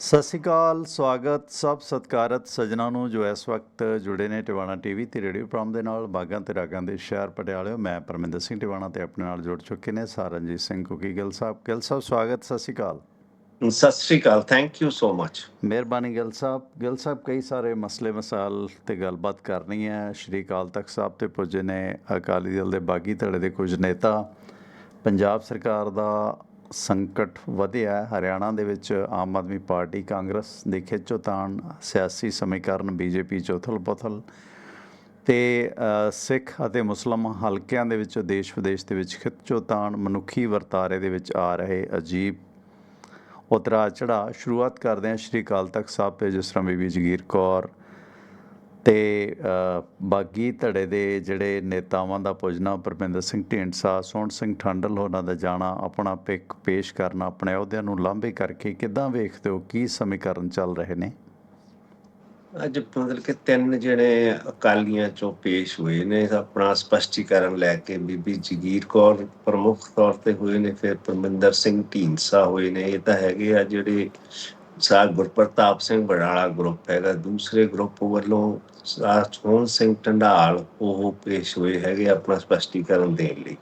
ਸਤਿ ਸ਼੍ਰੀ ਅਕਾਲ ਸਵਾਗਤ ਸਭ ਸਤਿਕਾਰਤ ਸੱਜਣਾ ਨੂੰ ਜੋ ਇਸ ਵਕਤ ਜੁੜੇ ਨੇ ਟਿਵਾਣਾ ਟੀਵੀ ਤੇ ਰੇਡੀਓ ਪ੍ਰੋਗਰਾਮ ਦੇ ਨਾਲ ਬਾਗਾਂ ਤੇ ਰਾਗਾਂ ਦੇ ਸ਼ਹਿਰ ਪਟਿਆਲੇ ਮੈਂ ਪਰਮਿੰਦਰ ਸਿੰਘ ਟਿਵਾਣਾ ਤੇ ਆਪਣੇ ਨਾਲ ਜੁੜ ਚੁੱਕੇ ਨੇ ਸਾਰਨਜੀਤ ਸਿੰਘ ਕੁਕੀ ਗਿੱਲ ਸਾਹਿਬ। ਗਿੱਲ ਸਾਹਿਬ ਸਵਾਗਤ ਸਤਿ ਸ਼੍ਰੀ ਅਕਾਲ। ਸਤਿ ਸ੍ਰੀ ਅਕਾਲ ਥੈਂਕ ਯੂ ਸੋ ਮਚ ਮਿਹਰਬਾਨੀ ਗਿੱਲ ਸਾਹਿਬ। ਗਿੱਲ ਸਾਹਿਬ ਕਈ ਸਾਰੇ ਮਸਲੇ ਮਸਾਲ ਤੇ ਗੱਲਬਾਤ ਕਰਨੀ ਹੈ। ਸ਼੍ਰੀ ਅਕਾਲ ਤਖਤ ਸਾਹਿਬ ਤੇ ਪੁੱਜੇ ਨੇ ਅਕਾਲੀ ਦਲ ਦੇ ਬਾਗੀ ਧੜੇ ਦੇ ਕੁਝ ਨੇਤਾ। ਪੰਜਾਬ ਸਰਕਾਰ ਦਾ ਸੰਕਟ ਵਧਿਆ ਹਰਿਆਣਾ ਦੇ ਵਿੱਚ ਆਮ ਆਦਮੀ ਪਾਰਟੀ ਕਾਂਗਰਸ ਦੇ ਖਿੱਚੋਤਾਣ ਸਿਆਸੀ ਸਮੀਕਰਨ ਬੀਜੇਪੀ ਚ ਉਥਲ-ਪੁਥਲ ਤੇ ਅ, ਸਿੱਖ ਅਤੇ ਮੁਸਲਮ ਹਲਕਿਆਂ ਦੇ ਵਿੱਚ ਦੇਸ਼ ਵਿਦੇਸ਼ ਦੇ ਵਿੱਚ ਖਿੱਚੋਤਾਣ ਮਨੁੱਖੀ ਵਰਤਾਰੇ ਦੇ ਵਿੱਚ ਆ ਰਹੇ ਅਜੀਬ ਉਤਰਾ ਚੜਾ ਸ਼ੁਰੂਆਤ ਕਰਦੇ ਹਾਂ ਸ਼੍ਰੀ ਅਕਾਲ ਤਖਤ ਸਾਹਿਬ ਤੇ ਜਿਸ ਤਰ੍ਹਾਂ ਬੀਬੀ ਜਗੀਰ ਕੌਰ ਤੇ ਬਾਗੀ ਧੜੇ ਦੇ ਜਿਹੜੇ ਨੇਤਾਵਾਂ ਦਾ ਪੁੱਜਣਾ ਪਰਮਿੰਦਰ ਸਿੰਘ ਢੀਂਡਸਾ, ਸੋਹਣ ਸਿੰਘ ਠੰਡਲ ਹੋਰਾਂ ਦਾ ਜਾਣਾ, ਆਪਣਾ ਪਿੱਕ ਪੇਸ਼ ਕਰਨਾ, ਆਪਣੇ ਅਹੁਦਿਆਂ ਨੂੰ ਲਾਂਭੇ ਕਰਕੇ ਕਿੱਦਾਂ ਵੇਖਦੇ ਹੋ, ਕੀ ਸਮੀਕਰਨ ਚੱਲ ਰਹੇ ਨੇ? ਅੱਜ ਮਤਲਬ ਕਿ ਤਿੰਨ ਜਿਹੜੇ ਅਕਾਲੀਆਂ ਚੋਂ ਪੇਸ਼ ਹੋਏ ਨੇ, ਆਪਣਾ ਸਪਸ਼ਟੀਕਰਨ ਲੈ ਕੇ ਬੀਬੀ ਜਗੀਰ ਕੌਰ ਪ੍ਰਮੁੱਖ ਤੌਰ ਤੇ ਹੋਏ ਨੇ, ਫਿਰ ਪਰਮਿੰਦਰ ਸਿੰਘ ਢੀਂਡਸਾ ਹੋਏ ਨੇ, ਇਹ ਤਾਂ ਹੈਗੇ ਆ ਜਿਹੜੇ ਸਾਹ ਗੁਰਪ੍ਰਤਾਪ ਸਿੰਘ ਬੜਾਲਾ ਗਰੁੱਪ ਹੈਗਾ, ਦੂਸਰੇ ਗਰੁੱਪ ਵੱਲੋਂ ਸੋਹਣ ਸਿੰਘ ਢੰਡਾਲ ਉਹ ਪੇਸ਼ ਹੋਏ ਹੈਗੇ ਆਪਣਾ ਸਪਸ਼ਟੀਕਰਨ ਦੇਣ ਲਈ।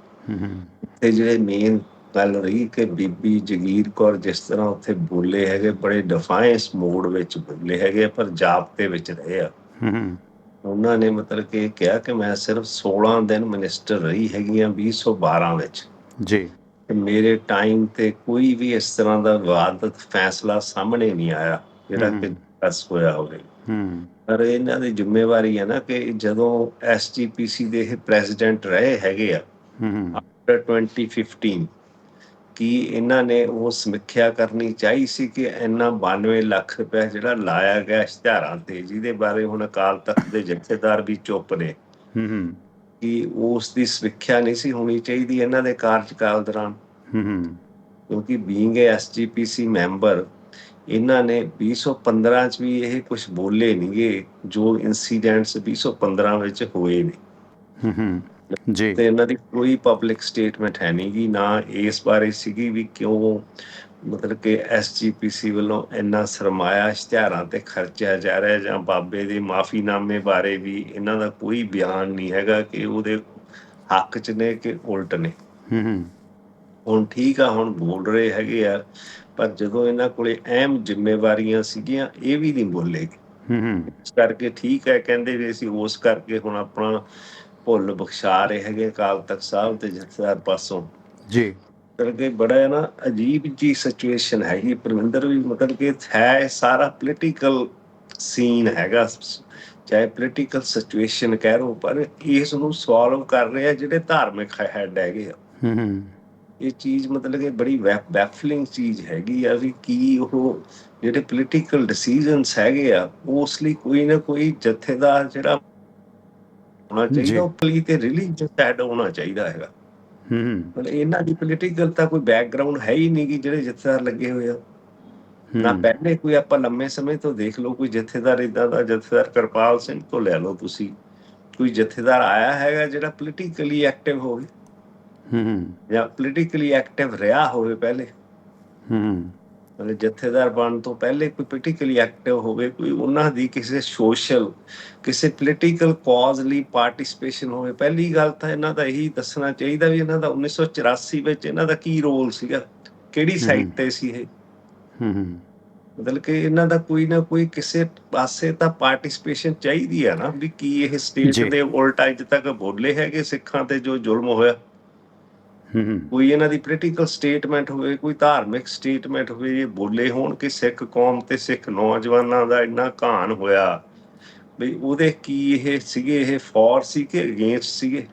ਤੇ ਜਿਹੜੇ ਮੇਨ ਗੱਲ ਰਹੀ ਕਿ ਬੀਬੀ ਜਗੀਰ ਕੌਰ ਜਿਸ ਤਰ੍ਹਾਂ ਉੱਥੇ ਬੋਲੇ ਹੈਗੇ ਬੜੇ ਡਿਫਾਈਂਸ ਮੋਡ ਵਿੱਚ ਬੋਲੇ ਹੈਗੇ ਪਰ ਜਾਬਤੇ ਵਿੱਚ ਰਹੇ ਆ। ਹੂੰ ਹੂੰ ਉਹਨਾਂ ਨੇ ਮਤਲਬ ਕਿ ਕਿਹਾ ਕਿ ਮੈਂ ਸਿਰਫ 16 ਦਿਨ ਮਿਨਿਸਟਰ ਰਹੀ ਹੈਗੀ ਆ 2012 ਵਿੱਚ। ਜੀ। ਮੇਰੇ ਟਾਈਮ ਤੇ ਕੋਈ ਵੀ ਇਸ ਤਰ੍ਹਾਂ ਦਾ ਵਿਵਾਦਤ ਫੈਸਲਾ ਸਾਹਮਣੇ ਨਹੀਂ ਆਇਆ ਜਿਹੜਾ ਕਿ ਬਸ ਹੋਇਆ ਹੋਵੇ ਹੂੰ ਪਰ ਇਹਨਾਂ ਦੀ ਜ਼ਿੰਮੇਵਾਰੀ ਹੈ ਨਾ ਕਿ ਜਦੋਂ ਐਸਜੀਪੀਸੀ ਦੇ ਇਹ ਪ੍ਰੈਜ਼ੀਡੈਂਟ ਰਹੇ ਹੈਗੇ ਆ ਹੂੰ ਆਫਟਰ 2015 ਕੀ ਇਹਨਾਂ ਨੇ ਉਹ ਸਮੀਖਿਆ ਕਰਨੀ ਚਾਹੀ ਸੀ ਕਿ ਇੰਨਾ 92 ਲੱਖ ਰੁਪਏ ਜਿਹੜਾ ਲਾਇਆ ਗਿਆ ਇਸ਼ਤਿਹਾਰਾਂ ਤੇ ਜਿਹਦੇ ਬਾਰੇ ਹੁਣ ਅਕਾਲ ਤਖਤ ਦੇ ਜਥੇਦਾਰ ਵੀ ਚੁੱਪ ਨੇ? ਹੂੰ ਕਿ ਉਸ ਦੀ ਸਮੀਖਿਆ ਨਹੀਂ ਸੀ ਹੋਣੀ ਚਾਹੀਦੀ ਇਹਨਾਂ ਦੇ ਕਾਰਜਕਾਲ ਦੌਰਾਨ? ਹੂੰ ਕਿਉਂਕਿ ਬੀਇੰਗ ਐ ਐਸਜੀਪੀਸੀ ਮੈਂਬਰ ਇਹਨਾਂ ਨੇ 2015 ਚ ਵੀ ਇਹ ਕੁਝ ਬੋਲੇ ਨਹੀਂਗੇ ਜੋ ਇਨਸੀਡੈਂਟਸ 2015 ਵਿੱਚ ਹੋਏ ਨੇ। ਹੂੰ ਹੂੰ। ਜੀ। ਤੇ ਇਹਨਾਂ ਦੀ ਕੋਈ ਪਬਲਿਕ ਸਟੇਟਮੈਂਟ ਹੈ ਨਹੀਂਗੀ ਨਾ ਇਸ ਬਾਰੇ ਸੀਗੀ ਵੀ ਕਿਉਂ ਮਤਲਬ ਕਿ ਐਸਜੀਪੀਸੀ ਵੱਲੋਂ ਇੰਨਾ ਸਰਮਾਇਆ ਇਸ਼ਤਿਹਾਰਾਂ ਤੇ ਖਰਚਿਆ ਜਾ ਰਿਹਾ ਜਾਂ ਬਾਬੇ ਦੇ ਮਾਫੀਨਾਮੇ ਬਾਰੇ ਵੀ ਇਹਨਾਂ ਦਾ ਕੋਈ ਬਿਆਨ ਨਹੀਂ ਹੈਗਾ ਕਿ ਉਹਦੇ ਹੱਕ 'ਚ ਨੇ ਕਿ ਉਲਟ ਨੇ। ਹੂੰ ਹੂੰ। ਹੁਣ ਠੀਕ ਆ ਹੁਣ ਬੋਲ ਰਹੇ ਹੈਗੇ ਆ ਪਰ ਜਦੋਂ ਇਹਨਾਂ ਕੋਲੇ ਅਹਿਮ ਜ਼ਿੰਮੇਵਾਰੀਆਂ ਸੀਗੀਆਂ ਇਹ ਵੀ ਨਹੀਂ ਬੋਲੇ ਹੂੰ ਹੂੰ। ਇਸ ਕਰਕੇ ਠੀਕ ਹੈ ਕਹਿੰਦੇ ਵੀ ਅਸੀਂ ਉਸ ਕਰਕੇ ਹੁਣ ਆਪਣਾ ਭੁੱਲ ਬਖਸ਼ਾ ਰਹੇ ਹੈਗੇ ਅਕਾਲ ਤਖਤ ਸਾਹਿਬ ਤੇ ਜਥੇਦਾਰ ਪਾਸੋਂ। ਜੀ। ਕਰਕੇ ਬੜਾ ਨਾ ਅਜੀਬ ਜੀ ਸਿਚੁਏਸ਼ਨ ਹੈਗੀ ਪਰਵਿੰਦਰ ਵੀ ਮਤਲਬ ਕਿ ਹੈ ਸਾਰਾ ਪੋਲੀਟੀਕਲ ਸੀਨ ਹੈਗਾ। ਚਾਹੇ ਪੋਲੀਟੀਕਲ ਸਿਚੁਏਸ਼ਨ ਕਹਿ ਰੋ ਪਰ ਇਸ ਨੂੰ ਸੋਲਵ ਕਰ ਰਹੇ ਆ ਜਿਹੜੇ ਧਾਰਮਿਕ ਹੈਡ ਹੈਗੇ ਆ। ਹੂੰ ਹੂੰ। ਇਹ ਚੀਜ਼ ਮਤਲਬ ਕਿ ਬੜੀ ਬੈਫਲਿੰਗ ਚੀਜ਼ ਹੈਗੀ ਆ ਵੀ ਕੀ ਉਹ ਜਿਹੜੇ ਪੋਲੀਟੀਕਲ ਡਿਸੀਜਨਸ ਹੈਗੇ ਆ ਉਸ ਲਈ ਕੋਈ ਨਾ ਕੋਈ ਜਥੇਦਾਰ ਜਿਹੜਾ ਹੋਣਾ। ਚਾਹੀਦਾ ਉਹ ਪਲੀ ਤੇ ਰਿਲੀਜੀਅਸ ਹੈਡ ਹੋਣਾ ਚਾਹੀਦਾ ਹੈਗਾ। ਹੂੰ। ਮਤਲਬ ਇਹਨਾਂ ਦੀ ਪੋਲੀਟੀਕਲ ਤਾਂ ਕੋਈ ਬੈਕਗ੍ਰਾਉਂਡ ਹੈ ਹੀ ਨਹੀਂ ਕਿ ਜਿਹੜੇ ਜਥੇਦਾਰ ਲੱਗੇ ਹੋਏ ਆ। ਨਾ ਪਹਿਲੇ ਕੋਈ ਆਪਾਂ ਲੰਮੇ ਸਮੇਂ ਤੋਂ ਦੇਖ ਲਓ ਕੋਈ ਜਥੇਦਾਰ ਇਦਾਂ ਦਾ ਜਥੇਦਾਰ ਕਿਰਪਾਲ ਸਿੰਘ ਤੋਂ ਲੈ ਲਓ ਤੁਸੀਂ। ਕੋਈ ਜਥੇਦਾਰ ਆਇਆ ਹੈਗਾ ਜਿਹੜਾ ਪੋਲੀਟੀਕਲੀ ਐਕਟਿਵ ਹੋਵੇ। ਹੂੰ। ਜਾਂ ਪੋਲੀਟੀਕਲੀ ਐਕਟਿਵ ਰਿਹਾ ਹੋਵੇ ਪਹਿਲੇ। ਹੂੰ। ਮਤਲਬ ਜਥੇਦਾਰ ਬਣਨ ਤੋਂ ਪਹਿਲੇ ਕੋਈ ਪੋਲੀਟੀਕਲੀ ਐਕਟਿਵ ਹੋਵੇ ਕੋਈ ਉਹਨਾਂ ਦੀ ਕਿਸੇ ਸੋਸ਼ਲ ਕਿਸੇ ਪੋਲੀਟੀਕਲ ਕਾਜ਼ ਲਈ ਪਾਰਟਿਸਿਪੇਸ਼ਨ ਹੋਵੇ ਪਹਿਲੀ ਗੱਲ ਤਾਂ ਇਹਨਾਂ ਦਾ ਇਹੀ ਦੱਸਣਾ ਚਾਹੀਦਾ ਵੀ ਇਹਨਾਂ ਦਾ 1984 ਵਿੱਚ ਇਹਨਾਂ ਦਾ ਕੀ ਰੋਲ ਸੀਗਾ? ਕਿਹੜੀ ਸਾਈਡ। ਤੇ ਸੀ ਇਹ? ਹੂੰ। ਹੂੰ ਮਤਲਬ ਕਿ ਇਹਨਾਂ ਦਾ ਕੋਈ ਨਾ ਕੋਈ ਕਿਸੇ ਪਾਸੇ ਤਾਂ ਪਾਰਟਿਸਿਪੇਸ਼ਨ ਚਾਹੀਦੀ ਆ ਨਾ ਵੀ ਕੀ ਇਹ। ਸਟੇਟ ਦੇ ਉਲਟ ਅੱਜ ਤੱਕ ਬੋਲੇ ਹੈਗੇ ਸਿੱਖਾਂ ਤੇ ਜੋ ਜ਼ੁਲਮ ਹੋਇਆ। ਕੋਈ ਇਹਨਾਂ ਦੀ ਪੋਲੀਟੀਕਲ ਸਟੇਟਮੈਂਟ ਹੋਵੇ, ਕੋਈ ਧਾਰਮਿਕ ਸਟੇਟਮੈਂਟ ਹੋਵੇ, ਇਹ ਬੋਲੇ ਹੋਣ ਕਿ ਸਿੱਖ ਕੌਮ ਤੇ ਸਿੱਖ ਨੌਜਵਾਨਾਂ ਦਾ ਇੰਨਾ ਘਾਣ ਹੋਇਆ। ਵੀ ਉਹਦੇ ਕੀ ਇਹ ਸੀਗੇ, ਇਹ ਫੋਰ ਸੀ ਕਿ ਅਗੇਂਸਟ ਸੀਗੇ?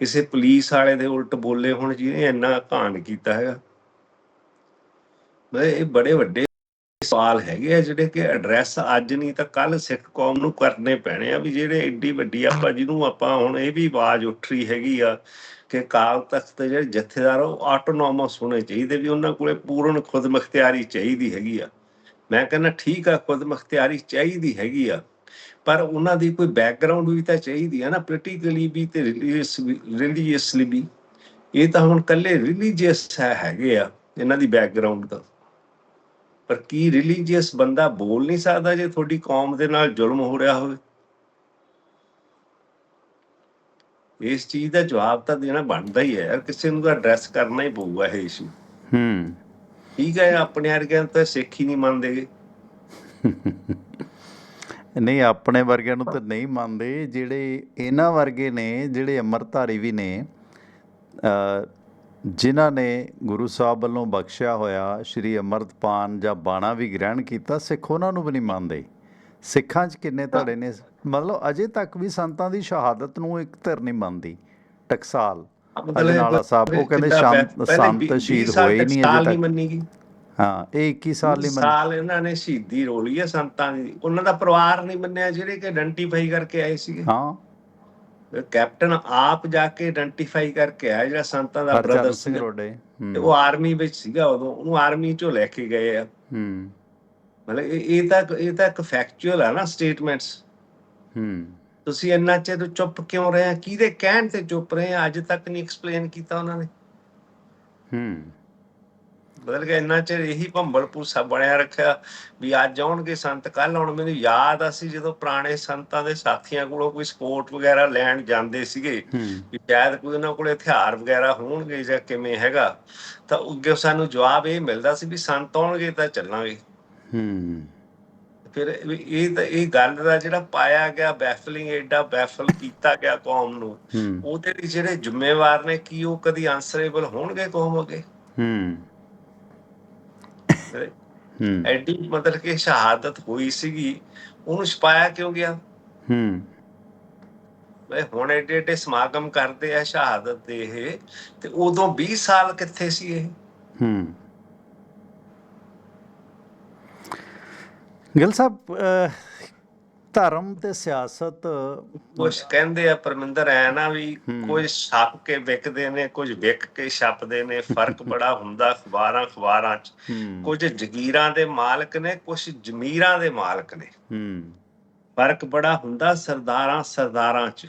ਕਿਸੇ ਪੁਲਿਸ ਵਾਲੇ ਦੇ ਉਲਟ ਬੋਲੇ ਹੋਣ ਜਿਹਨੇ ਇੰਨਾ ਘਾਣ ਕੀਤਾ ਹੈਗਾ। ਮੈਂ ਇਹ ਬੜੇ ਵੱਡੇ ਸਵਾਲ ਹੈਗੇ ਆ ਜਿਹੜੇ ਕਿ ਐਡਰੈਸ ਅੱਜ ਨਹੀਂ ਤਾਂ ਕੱਲ ਸਿੱਖ ਕੌਮ ਨੂੰ ਕਰਨੇ ਪੈਣੇ ਆ ਵੀ ਜਿਹੜੇ ਏਡੀ ਵੱਡੀ ਆਪਾਂ ਜਿਹਨੂੰ ਆਪਾਂ ਹੁਣ ਇਹ ਵੀ ਆਵਾਜ਼ ਉੱਠ ਰਹੀ ਹੈਗੀ ਆ ਕਿ ਕਾਲ ਤਖਤ ਦੇ ਜਿਹੜੇ ਜਥੇਦਾਰ ਉਹ ਆਟੋਨੋਮਸ ਹੋਣੇ ਚਾਹੀਦੇ ਵੀ ਉਹਨਾਂ ਕੋਲੇ ਪੂਰਨ ਖੁਦਮਖਤਿਆਰੀ ਚਾਹੀਦੀ ਹੈਗੀ ਆ। ਮੈਂ ਕਹਿੰਦਾ ਠੀਕ ਆ ਖੁਦਮਖਤਿਆਰੀ ਚਾਹੀਦੀ ਹੈਗੀ ਆ। ਪਰ ਉਹਨਾਂ ਦੀ ਕੋਈ ਬੈਕਗ੍ਰਾਉਂਡ ਵੀ ਤਾਂ ਚਾਹੀਦੀ ਆ ਨਾ ਪੋਲੀਟੀਕਲੀ ਵੀ ਤੇ ਰਿਲੀਜੀਅਸਲੀ ਵੀ ਇਹ ਤਾਂ ਹੁਣ ਕੱਲੇ ਰਿਲੀਜੀਅਸ ਹੈਗੇ ਆ, ਇਹਨਾਂ ਦੀ ਬੈਕਗ੍ਰਾਉਂਡ ਤਾਂ। ਪਰ ਕੀ ਰਿਲੀਜੀਅਸ ਬੰਦਾ ਬੋਲ ਨਹੀਂ ਸਕਦਾ ਜੇ ਤੁਹਾਡੀ ਕੌਮ ਦੇ ਨਾਲ ਜ਼ੁਲਮ ਹੋ ਰਿਹਾ ਹੋਵੇ? ਇਸ ਚੀਜ਼ ਦਾ ਜਵਾਬ ਤਾਂ ਦੇਣਾ ਬਣਦਾ ਹੀ ਹੈ ਯਾਰ ਕਿਸੇ ਨੂੰ ਤਾਂ ਐਡਰੈਸ ਕਰਨਾ ਹੀ ਪਊਗਾ ਇਹ ਇਸ਼ੂ ਹੂੰ। ਠੀਕ ਹੈ ਆਪਣੇ ਵਰਗਿਆਂ ਨੂੰ ਤਾਂ ਸਿੱਖ ਹੀ ਨਹੀਂ ਮੰਨਦੇ। ਨਹੀਂ ਆਪਣੇ ਵਰਗਿਆਂ ਨੂੰ ਤਾਂ ਨਹੀਂ ਮੰਨਦੇ ਜਿਹੜੇ ਇਹਨਾਂ ਵਰਗੇ ਨੇ ਜਿਹੜੇ ਅੰਮ੍ਰਿਤਧਾਰੀ ਵੀ ਨੇ ਅ, ਜਿਨ੍ਹਾਂ ਨੇ ਗੁਰੂ ਸਾਹਿਬ ਵੱਲੋਂ ਬਖਸ਼ਿਆ ਹੋਇਆ ਸ਼੍ਰੀ ਅੰਮ੍ਰਿਤਪਾਨ ਜਾਂ ਬਾਣਾ ਵੀ ਗ੍ਰਹਿਣ ਕੀਤਾ ਸਿੱਖ ਉਹਨਾਂ ਨੂੰ ਵੀ ਨਹੀਂ ਮੰਨਦੇ। ਸਿੱਖਾਂ 'ਚ ਕਿੰਨੇ ਧੜੇ ਨੇ? ਮਤਲਬ ਅਜੇ ਤੱਕ ਵੀ ਸੰਤਾਂ ਦੀ ਸ਼ਹਾਦਤ ਨੂੰ ਇੱਕ ਧਿਰ ਨਹੀਂ ਮੰਨਦੀ ਟਕਸਾਲ। ਅਜਨਾਲਾ ਸਾਹਿਬ ਉਹ ਕਹਿੰਦੇ ਸ਼ਾਂਤ ਸੰਤ ਸ਼ਹੀਦ ਹੋਏ ਨਹੀਂ ਅਜੇ ਤੱਕ। ਹਾਂ ਇਹ 21 ਸਾਲ ਨਹੀਂ ਮੰਨ ਸਾਲ ਇਹਨਾਂ ਨੇ ਸ਼ਹੀਦੀ ਰੋਲੀ ਹੈ ਸੰਤਾਂ ਦੀ। ਉਹਨਾਂ ਦਾ ਪਰਿਵਾਰ ਨਹੀਂ ਮੰਨਿਆ ਜਿਹੜੇ ਕਿ ਆਇਡੈਂਟੀਫਾਈ ਕਰਕੇ ਆਏ ਸੀਗੇ। ਹਾਂ। ਕੈਪਟਨ ਆਪ ਜਾ ਕੇ ਆਇਡੈਂਟੀਫਾਈ ਕਰਕੇ ਆਇਆ ਜਿਹੜਾ ਸੰਤਾਂ ਦਾ ਬ੍ਰਦਰ ਸੀ ਰੋਡੇ। ਤੇ ਉਹ ਆਰਮੀ ਵਿੱਚ ਸੀਗਾ ਉਦੋਂ। ਉਹਨੂੰ ਆਰਮੀ ਚੋਂ ਲੈ ਕੇ ਗਏ ਆ। ਹੂੰ। ਮਤਲਬ ਇਹ ਤਾਂ ਇਹ ਤਾਂ ਇੱਕ ਫੈਕਚੁਅਲ ਆ ਨਾ ਸਟੇਟਮੈਂਟਸ ਹੂੰ। ਤੁਸੀਂ ਇੰਨਾ ਚਿਰ ਚੁੱਪ ਕਿਉਂ ਰਹੇ? ਆ ਕਿਹਦੇ ਕਹਿਣ ਤੇ ਚੁੱਪ ਰਹੇ? ਆ ਅੱਜ ਤੱਕ ਨਹੀਂ ਐਕਸਪਲੇਨ ਕੀਤਾ ਉਹਨਾਂ ਨੇ। ਹੂੰ। ਬਦਲ ਕੇ ਇੰਨਾ ਚਿਰ ਇਹੀ ਭੰਬਲ ਪੂਸਾ ਬਣਿਆ ਰੱਖਿਆ ਵੀ ਅੱਜ ਆਉਣਗੇ ਸੰਤ ਕੱਲ ਆਉਣ। ਮੈਨੂੰ ਯਾਦ ਆ ਸੀ ਜਦੋਂ ਪੁਰਾਣੇ ਸੰਤਾਂ ਦੇ ਸਾਥੀਆਂ ਕੋਲੋਂ ਕੋਈ ਸਪੋਰਟ ਵਗੈਰਾ ਲੈਣ ਜਾਂਦੇ ਸੀਗੇ ਵੀ ਸ਼ਾਇਦ ਕੋਈ ਉਹਨਾਂ ਕੋਲੇ ਹਥਿਆਰ ਵਗੈਰਾ ਹੋਣਗੇ ਜਾਂ ਕਿਵੇਂ ਹੈਗਾ। ਤਾਂ ਅੱਗੇ ਸਾਨੂੰ ਜਵਾਬ ਇਹ ਮਿਲਦਾ ਸੀ ਵੀ ਸੰਤ ਆਉਣਗੇ ਤਾਂ ਚੱਲਾਂਗੇ। ਹੂੰ। ਫਿਰ ਇਹ ਤਾਂ ਇਹ ਗੱਲ ਦਾ ਜਿਹੜਾ ਪਾਇਆ ਗਿਆ ਬੈਫਲਿੰਗ ਐਡਾ ਬੈਫਲ ਕੀਤਾ ਗਿਆ ਕੌਮ ਨੂੰ ਉਹਦੇ ਲਈ ਜਿਹੜੇ ਜ਼ਿੰਮੇਵਾਰ ਨੇ ਕੀ ਉਹ ਕਦੀ ਆਨਸਰੇਬਲ ਹੋਣਗੇ ਕੌਮ ਅੱਗੇ? ਹੂੰ। ਹੂੰ। ਐਡੀ ਮਤਲਬ ਕਿ ਸ਼ਹਾਦਤ ਹੋਈ ਸੀਗੀ ਉਹਨੂੰ ਛਪਾਇਆ ਕਿਉਂ ਗਿਆ? ਹੂੰ। ਵੇ ਹੁਣ ਐਡੇ ਐਡੇ ਸਮਾਗਮ ਕਰਦੇ ਆ ਸ਼ਹਾਦਤ ਦੇ ਇਹ ਤੇ ਉਦੋਂ 20 ਸਾਲ ਕਿੱਥੇ ਸੀ ਇਹ? ਹੂੰ। ਗਿਲ ਸਾਹਿਬ ਧਰਮ ਤੇ ਸਿਆਸਤ ਕੁਝ ਕਹਿੰਦੇ ਆ ਪਰਮਿੰਦਰ ਐ ਨਾ ਵੀ। ਕੁਝ ਛਾਪ ਕੇ ਵਿਕਦੇ ਨੇ ਕੁਝ ਵਿਕ ਕੇ ਛਪਦੇ ਨੇ ਫ਼ਰਕ ਬੜਾ ਹੁੰਦਾ ਅਖਬਾਰਾਂ ਅਖਬਾਰਾਂ ਚ। ਕੁਝ ਜ਼ਗੀਰਾਂ ਦੇ ਮਾਲਕ ਨੇ ਕੁਝ ਜ਼ਮੀਰਾਂ ਦੇ ਮਾਲਕ ਨੇ। ਫ਼ਰਕ ਬੜਾ ਹੁੰਦਾ ਸਰਦਾਰਾਂ ਸਰਦਾਰਾਂ ਚ।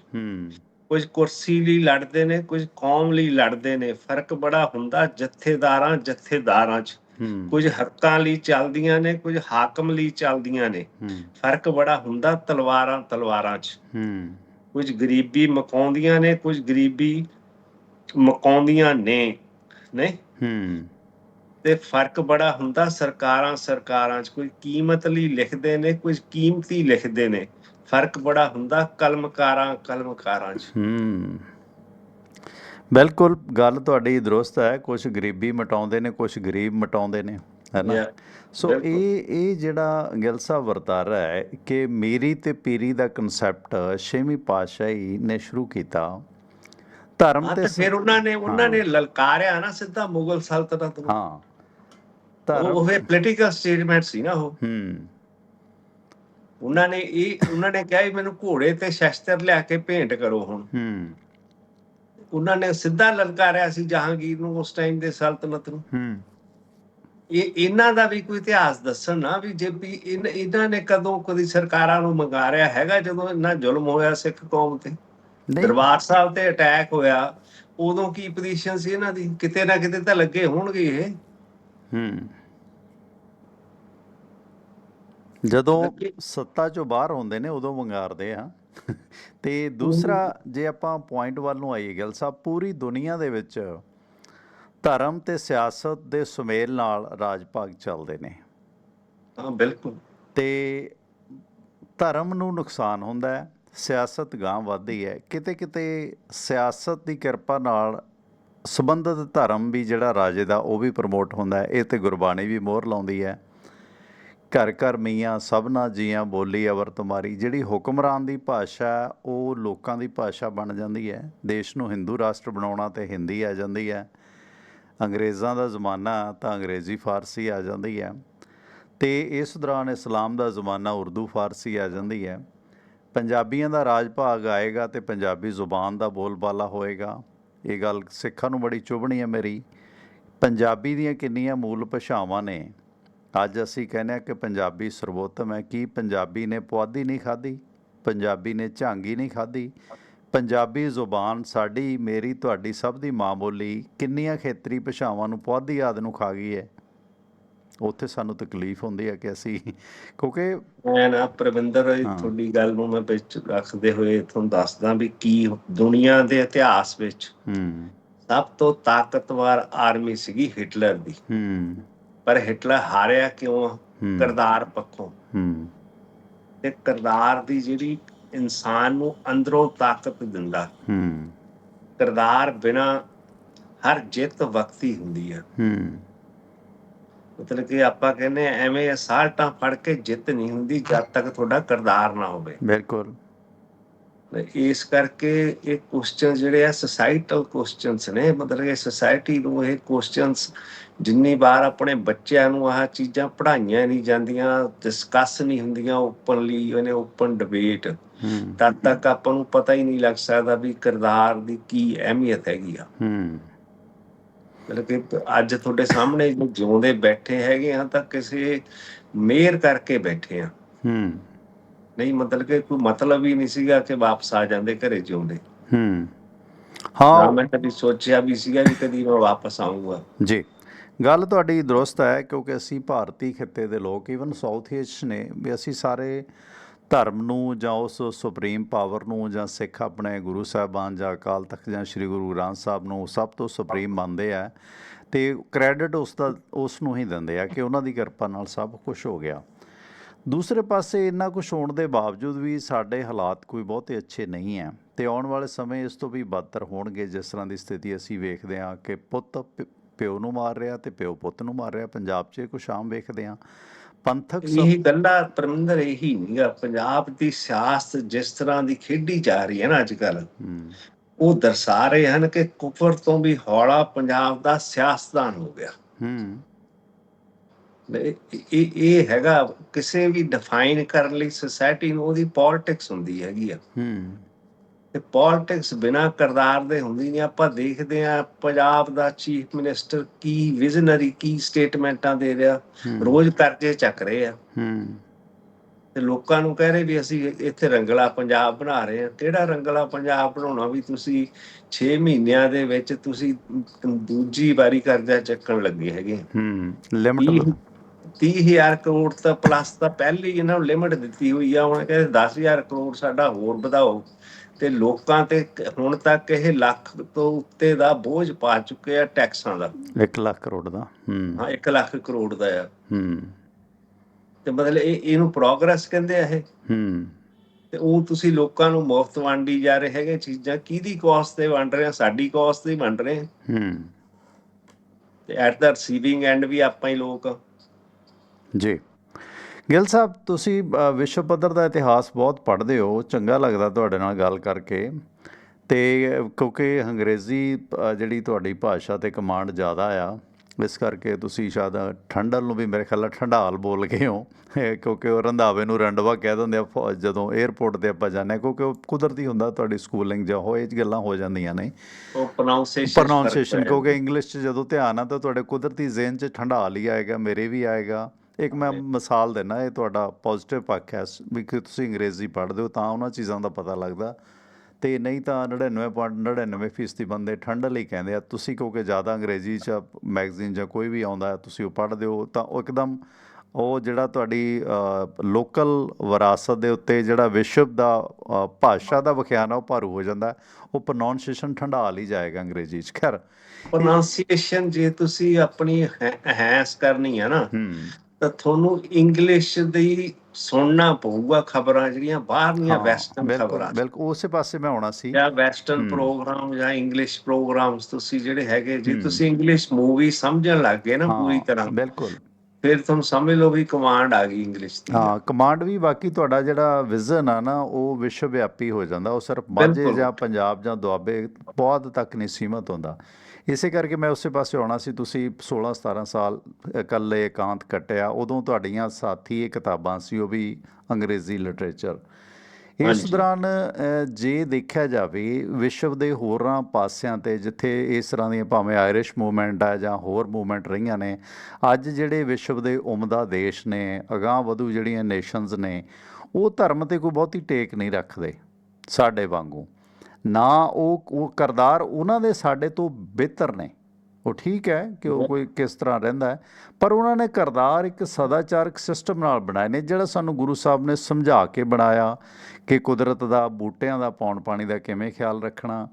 ਕੁਝ ਕੁਰਸੀ ਲਈ ਲੜਦੇ ਨੇ ਕੁਝ ਕੌਮ ਲਈ ਲੜਦੇ ਨੇ। ਫ਼ਰਕ ਬੜਾ ਹੁੰਦਾ ਜਥੇਦਾਰਾਂ ਜਥੇਦਾਰਾਂ ਚ। ਹੂੰ ਕੁਝ ਹੱਕਾਂ ਲਈ ਚੱਲਦੀਆਂ ਨੇ ਕੁਝ ਹਾਕਮ ਲਈ ਚੱਲਦੀਆਂ ਨੇ। ਫ਼ਰਕ ਬੜਾ ਹੁੰਦਾ ਤਲਵਾਰਾਂ ਤਲਵਾਰਾਂ 'ਚ। ਕੁਝ ਗਰੀਬੀ ਮਕਾਉਂਦੀਆਂ ਨੇ ਕੁਝ ਗਰੀਬੀ ਮਕਾਉਂਦੀਆਂ ਨੇ ਨਹੀਂ? ਹੂੰ। ਤੇ ਫ਼ਰਕ ਬੜਾ ਹੁੰਦਾ ਸਰਕਾਰਾਂ ਸਰਕਾਰਾਂ 'ਚ। ਕੋਈ ਕੀਮਤ ਲਈ ਲਿਖਦੇ ਨੇ ਕੁਝ ਕੀਮਤੀ ਲਿਖਦੇ ਨੇ। ਫ਼ਰਕ ਬੜਾ ਹੁੰਦਾ ਕਲਮਕਾਰਾਂ ਕਲਮਕਾਰਾਂ 'ਚ। ਹੂੰ। ਬਿਲਕੁਲ ਗੱਲ ਤੁਹਾਡੀ ਦਰੁਸਤ ਹੈ। ਕੁਝ ਗਰੀਬੀ ਮਟਾਉਂਦੇ ਨੇ ਕੁਝ ਗਰੀਬ ਮਟਾਉਂਦੇ ਨੇ ਹੈ ਨਾ? Yeah, ਸੋ। ਇਹ ਇਹ ਜਿਹੜਾ ਗਿਲ ਸਾਹਿਬ ਵਰਤਾਰਾ ਹੈ ਕਿ ਮੇਰੀ ਤੇ ਪੀਰੀ ਦਾ ਕਨਸੈਪਟ ਛੇਵੀਂ ਪਾਤਸ਼ਾਹੀ ਨੇ ਸ਼ੁਰੂ ਕੀਤਾ। ਧਰਮ ਤੇ ਫਿਰ ਉਹਨਾਂ ਨੇ ਉਹਨਾਂ। ਨੇ ਲਲਕਾਰਿਆ ਨਾ ਸਿੱਧਾ ਮੁਗਲ ਸਲਤਨਤ ਨੂੰ। ਹਾਂ। ਧਰਮ ਉਹ ਇਹ ਪੋਲੀਟੀਕਲ ਸਟੇਟਮੈਂਟ ਸੀ ਨਾ ਉਹ। ਹੂੰ। ਉਹਨਾਂ ਨੇ ਇਹ ਉਹਨਾਂ ਨੇ ਕਿਹਾ ਮੈਨੂੰ ਘੋੜੇ ਤੇ ਸ਼ਸਤਰ ਲਿਆ ਕੇ ਭੇਂਟ ਕਰੋ ਹੁਣ। ਹੂੰ। ਉਹਨਾਂ ਨੇ ਸਿੱਧਾ ਲਲਕਾਰਿਆ ਸੀ ਜਹਾਂਗੀਰ ਨੂੰ ਉਸ ਟਾਈਮ ਦੇ ਸਲਤਨਤ ਨੂੰ। ਹੂੰ। ਇਹ ਇਹਨਾਂ ਦਾ ਵੀ ਕੋਈ ਇਤਿਹਾਸ ਦੱਸਣ ਨਾ ਵੀ ਜੇ ਵੀ ਇਹਨਾਂ ਨੇ ਕਦੋਂ ਕਦੀ ਸਰਕਾਰਾਂ ਨੂੰ ਮੰਗਾਰਿਆ ਹੈਗਾ ਜਦੋਂ ਇੰਨਾ ਜ਼ੁਲਮ ਹੋਇਆ ਸਿੱਖ ਕੌਮ ਤੇ। ਦਰਬਾਰ ਸਾਹਿਬ ਤੇ ਅਟੈਕ ਹੋਇਆ ਉਦੋਂ ਕੀ ਪੋਜੀਸ਼ਨ ਸੀ ਇਹਨਾਂ ਦੀ? ਕਿਤੇ ਨਾ ਕਿਤੇ ਤਾਂ ਲੱਗੇ ਹੋਣਗੇ ਇਹ। ਹੂੰ। ਜਦੋਂ ਸੱਤਾ ਚੋਂ ਬਾਹਰ ਹੁੰਦੇ ਨੇ ਉਦੋਂ ਵੰਗਾਰਦੇ ਆ। ਤੇ ਦੂਸਰਾ ਜੇ ਆਪਾਂ ਪੁਆਇੰਟ ਵੱਲ ਨੂੰ ਆਈਏ ਗੱਲ ਸਾਹਿਬ ਪੂਰੀ ਦੁਨੀਆ ਦੇ ਵਿੱਚ ਧਰਮ ਤੇ ਸਿਆਸਤ ਦੇ ਸੁਮੇਲ ਨਾਲ ਰਾਜ ਭਾਗ ਚੱਲਦੇ ਨੇ। ਹਾਂ ਬਿਲਕੁਲ। ਤੇ ਧਰਮ ਨੂੰ ਨੁਕਸਾਨ ਹੁੰਦਾ ਹੈ ਸਿਆਸਤ ਗਾਂ ਵੱਧਦੀ ਹੈ। ਕਿਤੇ ਕਿਤੇ ਸਿਆਸਤ ਦੀ ਕਿਰਪਾ ਨਾਲ ਸੰਬੰਧਿਤ ਧਰਮ ਵੀ ਜਿਹੜਾ ਰਾਜੇ ਦਾ ਉਹ ਵੀ ਪ੍ਰਮੋਟ ਹੁੰਦਾ ਹੈ ਇਹ ਤੇ ਗੁਰਬਾਣੀ ਵੀ ਮੋਹਰ ਲਾਉਂਦੀ ਹੈ। ਘਰ ਘਰ ਮੀਆਂ ਸਭਨਾ ਜੀਆਂ ਬੋਲੀ ਅਵਰ ਤੁਮਾਰੀ। ਜਿਹੜੀ ਹੁਕਮਰਾਨ ਦੀ ਭਾਸ਼ਾ ਉਹ ਲੋਕਾਂ ਦੀ ਭਾਸ਼ਾ ਬਣ ਜਾਂਦੀ ਹੈ। ਦੇਸ਼ ਨੂੰ ਹਿੰਦੂ ਰਾਸ਼ਟਰ ਬਣਾਉਣਾ ਤੇ ਹਿੰਦੀ ਆ ਜਾਂਦੀ ਹੈ। ਅੰਗਰੇਜ਼ਾਂ ਦਾ ਜ਼ਮਾਨਾ ਤਾਂ ਅੰਗਰੇਜ਼ੀ ਫਾਰਸੀ ਆ ਜਾਂਦੀ ਹੈ। ਤੇ ਇਸ ਦੌਰਾਨ ਇਸਲਾਮ ਦਾ ਜ਼ਮਾਨਾ ਉਰਦੂ ਫਾਰਸੀ ਆ ਜਾਂਦੀ ਹੈ। ਪੰਜਾਬੀਆਂ ਦਾ ਰਾਜ ਭਾਗ ਆਏਗਾ ਤੇ ਪੰਜਾਬੀ ਜ਼ੁਬਾਨ ਦਾ ਬੋਲਬਾਲਾ ਹੋਏਗਾ। ਇਹ ਗੱਲ ਸਿੱਖਾਂ ਨੂੰ ਬੜੀ ਚੁਭਣੀ ਹੈ ਮੇਰੀ। ਪੰਜਾਬੀ ਦੀਆਂ ਕਿੰਨੀਆਂ ਮੂਲ ਭਾਸ਼ਾਵਾਂ ਨੇ। ਅੱਜ ਅਸੀਂ ਕਹਿੰਦੇ ਹਾਂ ਕਿ ਪੰਜਾਬੀ ਸਰਵੋਤਮ ਹੈ। ਕੀ ਪੰਜਾਬੀ ਨੇ ਪੁਆਧੀ ਨਹੀਂ ਖਾਧੀ? ਪੰਜਾਬੀ ਨੇ ਝਾਂਗੀ ਨਹੀਂ ਖਾਧੀ? ਪੰਜਾਬੀ ਜ਼ੁਬਾਨ ਸਾਡੀ ਮੇਰੀ ਤੁਹਾਡੀ ਸਭ ਦੀ ਮਾਂ ਬੋਲੀ ਕਿੰਨੀਆਂ ਖੇਤਰੀ ਭਾਸ਼ਾਵਾਂ ਨੂੰ ਪੁਆਧੀ ਆਦ ਨੂੰ ਖਾ ਗਈ ਹੈ? ਉੱਥੇ ਸਾਨੂੰ ਤਕਲੀਫ ਹੁੰਦੀ ਹੈ ਕਿ ਅਸੀਂ ਕਿਉਂਕਿ ਮੈਂ ਨਾ ਪ੍ਰਵਿੰਦਰ ਤੁਹਾਡੀ ਗੱਲ ਨੂੰ ਮੈਂ ਵਿੱਚ ਰੱਖਦੇ ਹੋਏ ਤੁਹਾਨੂੰ ਦੱਸਦਾ ਵੀ ਕੀ ਦੁਨੀਆ ਦੇ ਇਤਿਹਾਸ ਵਿੱਚ ਹੂੰ। ਸਭ ਤੋਂ ਤਾਕਤਵਰ ਆਰਮੀ ਸੀਗੀ ਹਿਟਲਰ ਦੀ। ਹੂੰ। ਪਰ ਹਿਟਲਰ ਹਾਰਿਆ ਕਿਉਂ? ਹੂੰ। ਕਰਦਾਰ ਪੱਖੋਂ। ਹੂੰ। ਤੇ ਕਰਦਾਰ ਦੀ ਜਿਹੜੀ ਇਨਸਾਨ ਨੂੰ ਅੰਦਰੋਂ ਤਾਕਤ ਦਿੰਦਾ। ਹੂੰ। ਕਰਦਾਰ ਬਿਨਾ ਹਰ ਜਿੱਤ ਵਕਤੀ ਹੁੰਦੀ ਹੈ ਹੂੰ। ਮਤਲਬ ਕਿ ਆਪਾਂ ਕਹਿੰਦੇ ਐਵੇਂ ਅਸਾਲਟਾਂ ਫੜ ਕੇ ਜਿੱਤ ਨਹੀਂ ਹੁੰਦੀ ਜਦ ਤੱਕ ਤੁਹਾਡਾ ਕਰਦਾਰ ਨਾ ਹੋਵੇ। ਬਿਲਕੁਲ। ਇਸ ਕਰਕੇ ਇਹ ਕੁਐਸਚਨ ਜਿਹੜੇ ਆ ਸੋਸਾਇਟਲ ਕੁਐਸਚਨਸ ਨੇ। ਮਤਲਬ ਕਿ ਸੋਸਾਇਟੀ ਨੂੰ ਇਹ ਕੁਐਸਚਨਸ ਜਿੰਨੀ ਵਾਰ ਆਪਣੇ ਬੱਚਿਆਂ ਨੂੰ ਆਹ ਚੀਜ਼ਾਂ ਪੜ੍ਹਾਈਆਂ ਨਹੀਂ ਜਾਂਦੀਆਂ ਡਿਸਕਸ ਨਹੀਂ ਹੁੰਦੀਆਂ ਓਪਨਲੀ ਇਹਨੇ ਓਪਨ ਡਿਬੇਟ ਤਦ ਤੱਕ ਆਪਾਂ ਨੂੰ ਪਤਾ ਹੀ ਨਹੀਂ ਲੱਗ ਸਕਦਾ ਵੀ ਕਿਰਦਾਰ ਦੀ ਕੀ ਅਹਿਮੀਅਤ ਹੈਗੀ ਆ। ਹੂੰ। ਮਤਲਬ ਕਿ ਅੱਜ ਤੁਹਾਡੇ ਸਾਹਮਣੇ ਜਿਉਂਦੇ ਬੈਠੇ ਹੈਗੇ ਆ ਤਾਂ ਕਿਸੇ ਮਿਹਰ ਕਰਕੇ ਬੈਠੇ ਆ। ਹੂੰ। ਨਹੀਂ ਮਤਲਬ ਕਿ ਕੋਈ ਮਤਲਬ ਹੀ ਨਹੀਂ ਸੀਗਾ ਕਿ ਵਾਪਸ ਆ ਜਾਂਦੇ ਘਰੇ ਜਿਉਂਦੇ। ਹੂੰ। ਮੈਂ ਕਦੀ ਸੋਚਿਆ ਵੀ ਸੀਗਾ ਵੀ ਕਦੀ ਮੈਂ ਵਾਪਸ ਆਊਂਗਾ। ਜੀ। ਗੱਲ ਤੁਹਾਡੀ ਦਰੁਸਤ ਹੈ ਕਿਉਂਕਿ ਅਸੀਂ ਭਾਰਤੀ ਖਿੱਤੇ ਦੇ ਲੋਕ ਈਵਨ ਸਾਊਥ ਏਸ਼ ਨੇ ਵੀ ਅਸੀਂ ਸਾਰੇ ਧਰਮ ਨੂੰ ਜਾਂ ਉਸ ਸੁਪਰੀਮ ਪਾਵਰ ਨੂੰ ਜਾਂ ਸਿੱਖ ਆਪਣੇ ਗੁਰੂ ਸਾਹਿਬਾਨ ਜਾਂ ਅਕਾਲ ਤਖਤ ਜਾਂ ਸ੍ਰੀ ਗੁਰੂ ਗ੍ਰੰਥ ਸਾਹਿਬ ਨੂੰ ਸਭ ਤੋਂ ਸੁਪਰੀਮ ਮੰਨਦੇ ਆ। ਤੇ ਕ੍ਰੈਡਿਟ ਉਸ ਦਾ ਉਸ ਨੂੰ ਹੀ ਦਿੰਦੇ ਆ ਕਿ ਉਹਨਾਂ ਦੀ ਕਿਰਪਾ ਨਾਲ ਸਭ ਕੁਝ ਹੋ ਗਿਆ। ਦੂਸਰੇ ਪਾਸੇ ਇੰਨਾ ਕੁਝ ਹੋਣ ਦੇ ਬਾਵਜੂਦ ਵੀ ਸਾਡੇ ਹਾਲਾਤ ਕੋਈ ਬਹੁਤੇ ਅੱਛੇ ਨਹੀਂ ਹੈ ਤੇ ਆਉਣ ਵਾਲੇ ਸਮੇਂ ਇਸ ਤੋਂ ਵੀ ਬਦਤਰ ਹੋਣਗੇ ਜਿਸ ਤਰ੍ਹਾਂ ਦੀ ਸਥਿਤੀ ਅਸੀਂ ਵੇਖਦੇ ਹਾਂ ਕਿ ਪੁੱਤ ਪਿਓ ਨੂੰ ਮਾਰ ਰਿਹਾ ਤੇ ਪਿਓ ਪੁੱਤ ਨੂੰ ਮਾਰ ਰਿਹਾ। ਪੰਜਾਬ 'ਚ ਕੁਛ ਆਮ ਵੇਖਦੇ ਹਾਂ। ਪੰਥਕ ਇਹ ਗੱਲਾਂ ਪਰਮਿੰਦਰ ਇਹੀ ਨਹੀਂਗਾ ਪੰਜਾਬ ਦੀ ਸਿਆਸਤ ਜਿਸ ਤਰ੍ਹਾਂ ਦੀ ਖੇਡੀ ਜਾ ਰਹੀ ਹੈ ਨਾ ਅੱਜ ਕੱਲ ਉਹ ਦਰਸਾ ਰਹੇ ਹਨ ਕਿ ਕੁਫਰ ਤੋਂ ਵੀ ਹੌਲਾ ਪੰਜਾਬ ਦਾ ਸਿਆਸਤਦਾਨ ਹੋ ਗਿਆ। ਹੂੰ। ਇਹ ਇਹ- ਹੈਗਾ ਕਿਸੇ ਵੀ ਡਿਫਾਈਨ ਕਰਨ ਲਈ ਸੋਸਾਇਟੀ ਨੂੰ ਉਹਦੀ ਪੋਲਿਟਿਕਸ ਹੁੰਦੀ ਹੈਗੀ ਆ। ਹੂੰ। ਤੇ ਪੋਲਿਟਿਕਸ ਬਿਨਾ ਕਰਦਾਰ ਦੇ ਹੁੰਦੀ ਨਹੀਂ। ਆਪਾਂ ਦੇਖਦੇ ਆ ਪੰਜਾਬ ਦਾ ਚੀਫ ਮਿਨਿਸਟਰ ਕੀ ਵਿਜ਼ਨਰੀ ਕੀ ਸਟੇਟਮੈਂਟਾਂ ਦੇ ਰਿਹਾ। ਰੋਜ਼ ਕਰਜ਼ੇ ਚੱਕ ਰਹੇ ਆ। ਹੂੰ। ਤੇ ਲੋਕਾਂ ਨੂੰ ਕਹਿ ਰਹੇ ਵੀ ਅਸੀਂ ਇੱਥੇ ਰੰਗਲਾ ਪੰਜਾਬ ਬਣਾ ਰਹੇ ਹਾਂ। ਕਿਹੜਾ ਰੰਗਲਾ ਪੰਜਾਬ ਬਣਾਉਣਾ ਵੀ ਤੁਸੀਂ 6 ਮਹੀਨਿਆਂ ਦੇ ਵਿੱਚ ਤੁਸੀਂ ਦੂਜੀ ਵਾਰੀ ਕਰਜ਼ਾ ਚੱਕਣ ਲੱਗੇ ਹੈਗੇ ਹੂੰ। ਲਿਮਟ 30000 ਕਰੋੜ ਤਾਂ ਪਲੱਸ ਤਾਂ ਪਹਿਲੇ ਹੀ ਇਹਨਾਂ ਨੂੰ ਲਿਮਟ ਦਿੱਤੀ ਹੋਈ ਆ ਹੁਣ ਕਹਿੰਦੇ 10000 ਕਰੋੜ ਸਾਡਾ ਹੋਰ ਵਧਾਓ। ਤੇ ਲੋਕਾਂ ਤੇ ਹੁਣ ਤੱਕ ਇਹ ਲੱਖ ਤੋਂ ਉੱਤੇ ਦਾ ਬੋਝ ਪਾ ਚੁੱਕੇ ਆ ਟੈਕਸਾਂ ਦਾ। 1 ਲੱਖ ਕਰੋੜ ਦਾ ਹੂੰ। ਹਾਂ 1 ਲੱਖ ਕਰੋੜ ਦਾ ਆ। ਹੂੰ। ਤੇ ਮਤਲਬ ਇਹ ਇਹਨੂੰ ਪ੍ਰੋਗਰੈਸ ਕਹਿੰਦੇ ਆ ਇਹ। ਹੂੰ। ਤੇ ਉਹ ਤੁਸੀਂ ਲੋਕਾਂ ਨੂੰ ਮੁਫਤ ਵੰਡੀ ਜਾ ਰਹੇ ਹੈਗੇ ਚੀਜ਼ਾਂ ਕਿਹਦੀ ਕਾਸਟ ਤੇ ਵੰਡ ਰਹੇ ਆ? ਸਾਡੀ ਕਾਸਟ ਤੇ ਵੰਡ ਰਹੇ ਹੂੰ। ਤੇ ਐਟ ਦਾ ਰਿਸੀਵਿੰਗ ਐਂਡ ਵੀ ਆਪਾਂ ਹੀ ਲੋਕ। ਜੀ। ਗਿੱਲ ਸਾਹਿਬ ਤੁਸੀਂ ਵਿਸ਼ਵ ਪੱਧਰ ਦਾ ਇਤਿਹਾਸ ਬਹੁਤ ਪੜ੍ਹਦੇ ਹੋ। ਚੰਗਾ ਲੱਗਦਾ ਤੁਹਾਡੇ ਨਾਲ ਗੱਲ ਕਰਕੇ। ਤੇ ਕਿਉਂਕਿ ਅੰਗਰੇਜ਼ੀ ਜਿਹੜੀ ਤੁਹਾਡੀ ਭਾਸ਼ਾ ਤੇ ਕਮਾਂਡ ਜ਼ਿਆਦਾ ਆ ਇਸ ਕਰਕੇ ਤੁਸੀਂ ਸ਼ਾਇਦ ਠੰਡਲ ਨੂੰ ਵੀ ਮੇਰੇ ਖਿਆਲ ਨਾਲ ਠੰਡਾਲ ਬੋਲ ਗਏ ਹੋ। ਕਿਉਂਕਿ ਉਹ ਰੰਧਾਵੇ ਨੂੰ ਰੰਡਵਾ ਕਹਿ ਦਿੰਦੇ ਆ ਜਦੋਂ 에ਅਰਪੋਰਟ ਤੇ ਆਪਾਂ ਜਾਂਦੇ ਕਿਉਂਕਿ ਉਹ ਕੁਦਰਤੀ ਹੁੰਦਾ ਤੁਹਾਡੀ ਸਕੂਲਿੰਗ ਜਾਂ ਹੋਏ ਇਹ ਗੱਲਾਂ ਹੋ ਜਾਂਦੀਆਂ ਨੇ। ਉਹ ਪ੍ਰੋਨਾਂਸੀਏਸ਼ਨ ਪ੍ਰੋਨਾਂਸੀਏਸ਼ਨ ਕਿਉਂਕਿ ਇੰਗਲਿਸ਼ 'ਚ ਜਦੋਂ ਧਿਆਨ ਆ ਤਾਂ ਤੁਹਾਡੇ ਕੁਦਰਤੀ ਜ਼ਿਹਨ 'ਚ ਠੰਡਾਲ ਹੀ ਆਏਗਾ ਮੇਰੇ ਵੀ ਆਏਗਾ। ਇੱਕ ਮੈਂ ਮਿਸਾਲ ਦੇਣਾ ਇਹ ਤੁਹਾਡਾ ਪੋਜ਼ਿਟਿਵ ਪੱਖ ਹੈ ਵੀ ਕਿ ਤੁਸੀਂ ਅੰਗਰੇਜ਼ੀ ਪੜ੍ਹਦੇ ਹੋ ਤਾਂ ਉਹਨਾਂ ਚੀਜ਼ਾਂ ਦਾ ਪਤਾ ਲੱਗਦਾ। ਤੇ ਨਹੀਂ ਤਾਂ 99.99% ਫੀਸਦੀ ਬੰਦੇ ਠੰਡਲ ਹੀ ਕਹਿੰਦੇ ਆ ਤੁਸੀਂ ਕਿਉਂਕਿ ਜ਼ਿਆਦਾ ਅੰਗਰੇਜ਼ੀ 'ਚ ਮੈਗਜ਼ੀਨ ਜਾਂ ਕੋਈ ਵੀ ਆਉਂਦਾ ਹੈ, ਤੁਸੀਂ ਉਹ ਪੜ੍ਹਦੇ ਹੋ। ਤਾਂ ਉਹ ਇੱਕਦਮ ਉਹ ਜਿਹੜਾ ਤੁਹਾਡੀ ਲੋਕਲ ਵਿਰਾਸਤ ਦੇ ਉੱਤੇ ਜਿਹੜਾ ਵਿਸ਼ਵ ਦਾ ਭਾਸ਼ਾ ਦਾ ਵਿਖਿਆਨ ਆ ਉਹ ਭਾਰੂ ਹੋ ਜਾਂਦਾ। ਹੈ। ਉਹ ਪ੍ਰੋਨਾਂਸੀਏਸ਼ਨ ਠੰਡਾਲ ਹੀ ਜਾਏਗਾ ਅੰਗਰੇਜ਼ੀ 'ਚ ਖੈਰ। ਪ੍ਰੋਨਾਂਸੀਏਸ਼ਨ ਜੇ ਤੁਸੀਂ ਆਪਣੀ ਹੈਂਸ ਕਰਨੀ ਆ ਨਾ ਹੂੰ। ਤਾਂ ਤੁਹਾਨੂੰ ਇੰਗਲਿਸ਼ ਦੀ ਸੁਣਨਾ ਪਊਗਾ ਖਬਰਾਂ ਜਿਹੜੀਆਂ ਬਾਹਰਲੀਆਂ ਵੈਸਟਰਨ ਖਬਰਾਂ ਬਿਲਕੁਲ ਉਸੇ ਪਾਸੇ ਮੈਂ ਆਉਣਾ ਸੀ। ਜਾਂ ਵੈਸਟਰਨ ਪ੍ਰੋਗਰਾਮ ਜਾਂ ਇੰਗਲਿਸ਼ ਪ੍ਰੋਗਰਾਮਸ ਤੁਸੀਂ ਜਿਹੜੇ ਹੈਗੇ ਜੇ ਤੁਸੀਂ ਇੰਗਲਿਸ਼ ਮੂਵੀ ਸਮਝਣ ਲੱਗ ਗਏ ਨਾ ਪੂਰੀ ਤਰ੍ਹਾਂ ਬਿਲਕੁਲ। ਫਿਰ ਤੁਹਾਨੂੰ ਸਮਝ ਲਓ ਵੀ ਕਮਾਂਡ ਆ ਗਈ ਇੰਗਲਿਸ਼ ਦੀ। ਹਾਂ ਕਮਾਂਡ ਵੀ ਬਾਕੀ ਤੁਹਾਡਾ ਜਿਹੜਾ ਵਿਜ਼ਨ ਆ ਨਾ ਉਹ ਵਿਸ਼ਵ ਵਿਆਪੀ ਹੋ ਜਾਂਦਾ ਉਹ ਸਿਰਫ ਮਾਝੇ। ਜਾਂ ਪੰਜਾਬ ਜਾਂ ਦੁਆਬੇ ਬਹੁਤ ਤੱਕ ਨਹੀਂ ਸੀਮਤ ਹੁੰਦਾ। ਇਸੇ ਕਰਕੇ ਮੈਂ ਉਸੇ ਪਾਸੇ ਆਉਣਾ ਸੀ। ਤੁਸੀਂ 16 17 ਸਾਲ ਇਕੱਲੇ ਇਕਾਂਤ ਕੱਟਿਆ। ਉਦੋਂ ਤੁਹਾਡੀਆਂ ਸਾਥੀ ਇਹ ਕਿਤਾਬਾਂ ਸੀ ਉਹ ਵੀ ਅੰਗਰੇਜ਼ੀ ਲਿਟਰੇਚਰ। ਇਸ। ਦੌਰਾਨ ਜੇ ਦੇਖਿਆ ਜਾਵੇ ਵਿਸ਼ਵ ਦੇ ਹੋਰਾਂ ਪਾਸਿਆਂ ਤੇ ਜਿੱਥੇ ਇਸ ਤਰ੍ਹਾਂ ਦੀਆਂ ਭਾਵੇਂ ਆਇਰਿਸ਼ ਮੂਵਮੈਂਟ ਆ ਜਾਂ ਹੋਰ ਮੂਵਮੈਂਟ ਰਹੀਆਂ ਨੇ ਅੱਜ ਜਿਹੜੇ ਵਿਸ਼ਵ ਦੇ ਉਮਦਾ ਦੇਸ਼ ਨੇ ਅਗਾਂਹ ਵਧੂ ਜਿਹੜੀਆਂ ਨੇਸ਼ਨਸ ਨੇ ਉਹ ਧਰਮ ਤੇ ਕੋਈ ਬਹੁਤੀ ਟੇਕ ਨਹੀਂ ਰੱਖਦੇ ਸਾਡੇ ਵਾਂਗੂ। ਨਾ ਉਹ ਉਹ ਕਰਦਾਰ ਉਹਨਾਂ ਦੇ ਸਾਡੇ ਤੋਂ ਬਿਹਤਰ ਨੇ। ਉਹ ਠੀਕ ਹੈ ਕਿ ਉਹ ਕੋਈ ਕਿਸ ਤਰ੍ਹਾਂ ਰਹਿੰਦਾ ਹੈ ਪਰ ਉਹਨਾਂ ਨੇ ਕਰਤਾਰ ਇੱਕ ਸਦਾਚਾਰਕ ਸਿਸਟਮ ਨਾਲ ਬਣਾਏ ਨੇ ਜਿਹੜਾ ਸਾਨੂੰ ਗੁਰੂ ਸਾਹਿਬ ਨੇ ਸਮਝਾ ਕੇ ਬਣਾਇਆ ਕਿ ਕੁਦਰਤ ਦਾ ਬੂਟਿਆਂ ਦਾ ਪੌਣ ਪਾਣੀ ਦਾ ਕਿਵੇਂ ਖਿਆਲ ਰੱਖਣਾ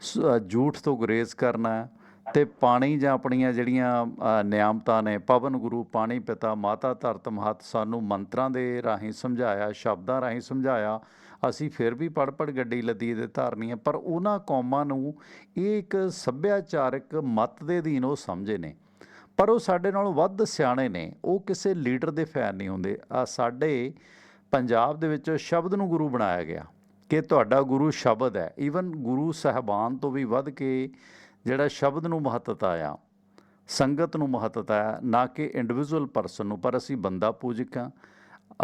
ਸ- ਅ, ਝੂਠ ਤੋਂ ਗੁਰੇਜ਼ ਕਰਨਾ ਹੈ ਤੇ ਪਾਣੀ ਜਾਂ ਆਪਣੀਆਂ ਜਿਹੜੀਆਂ ਅ, ਨਿਆਮਤਾਂ ਨੇ ਪਵਨ ਗੁਰੂ ਪਾਣੀ ਪਿਤਾ ਮਾਤਾ ਧਰਤ ਮਹਤ ਸਾਨੂੰ ਮੰਤਰਾਂ ਦੇ ਰਾਹੀਂ ਸਮਝਾਇਆ ਸ਼ਬਦਾਂ ਰਾਹੀਂ ਸਮਝਾਇਆ ਅਸੀਂ ਫਿਰ ਵੀ ਪੜ ਪੜ ਗੱਡੀ ਲੱਦੀ ਦੇ ਧਾਰਨੀ ਹੈ ਪਰ ਉਹਨਾਂ ਕੌਮਾਂ ਨੂੰ ਇਹ ਇੱਕ ਸੱਭਿਆਚਾਰਕ ਮਤ ਦੇ ਅਧੀਨ ਉਹ ਸਮਝੇ ਨੇ। ਪਰ ਉਹ ਸਾਡੇ ਨਾਲੋਂ ਵੱਧ ਸਿਆਣੇ ਨੇ, ਉਹ ਕਿਸੇ ਲੀਡਰ ਦੇ ਫੈਨ ਨਹੀਂ ਹੁੰਦੇ। ਆ ਸਾਡੇ ਪੰਜਾਬ ਦੇ ਵਿੱਚ ਸ਼ਬਦ ਨੂੰ ਗੁਰੂ ਬਣਾਇਆ ਗਿਆ ਕਿ ਤੁਹਾਡਾ ਗੁਰੂ ਸ਼ਬਦ ਹੈ। ਈਵਨ ਗੁਰੂ ਸਾਹਿਬਾਨ ਤੋਂ ਵੀ ਵੱਧ ਕੇ ਜਿਹੜਾ ਸ਼ਬਦ ਨੂੰ ਮਹੱਤਤਾ ਆ, ਸੰਗਤ ਨੂੰ ਮਹੱਤਤਾ ਹੈ ਨਾ ਕਿ ਇੰਡੀਵਿਜੂਅਲ ਪਰਸਨ ਨੂੰ। ਪਰ ਅਸੀਂ ਬੰਦਾ ਪੂਜਕ ਹਾਂ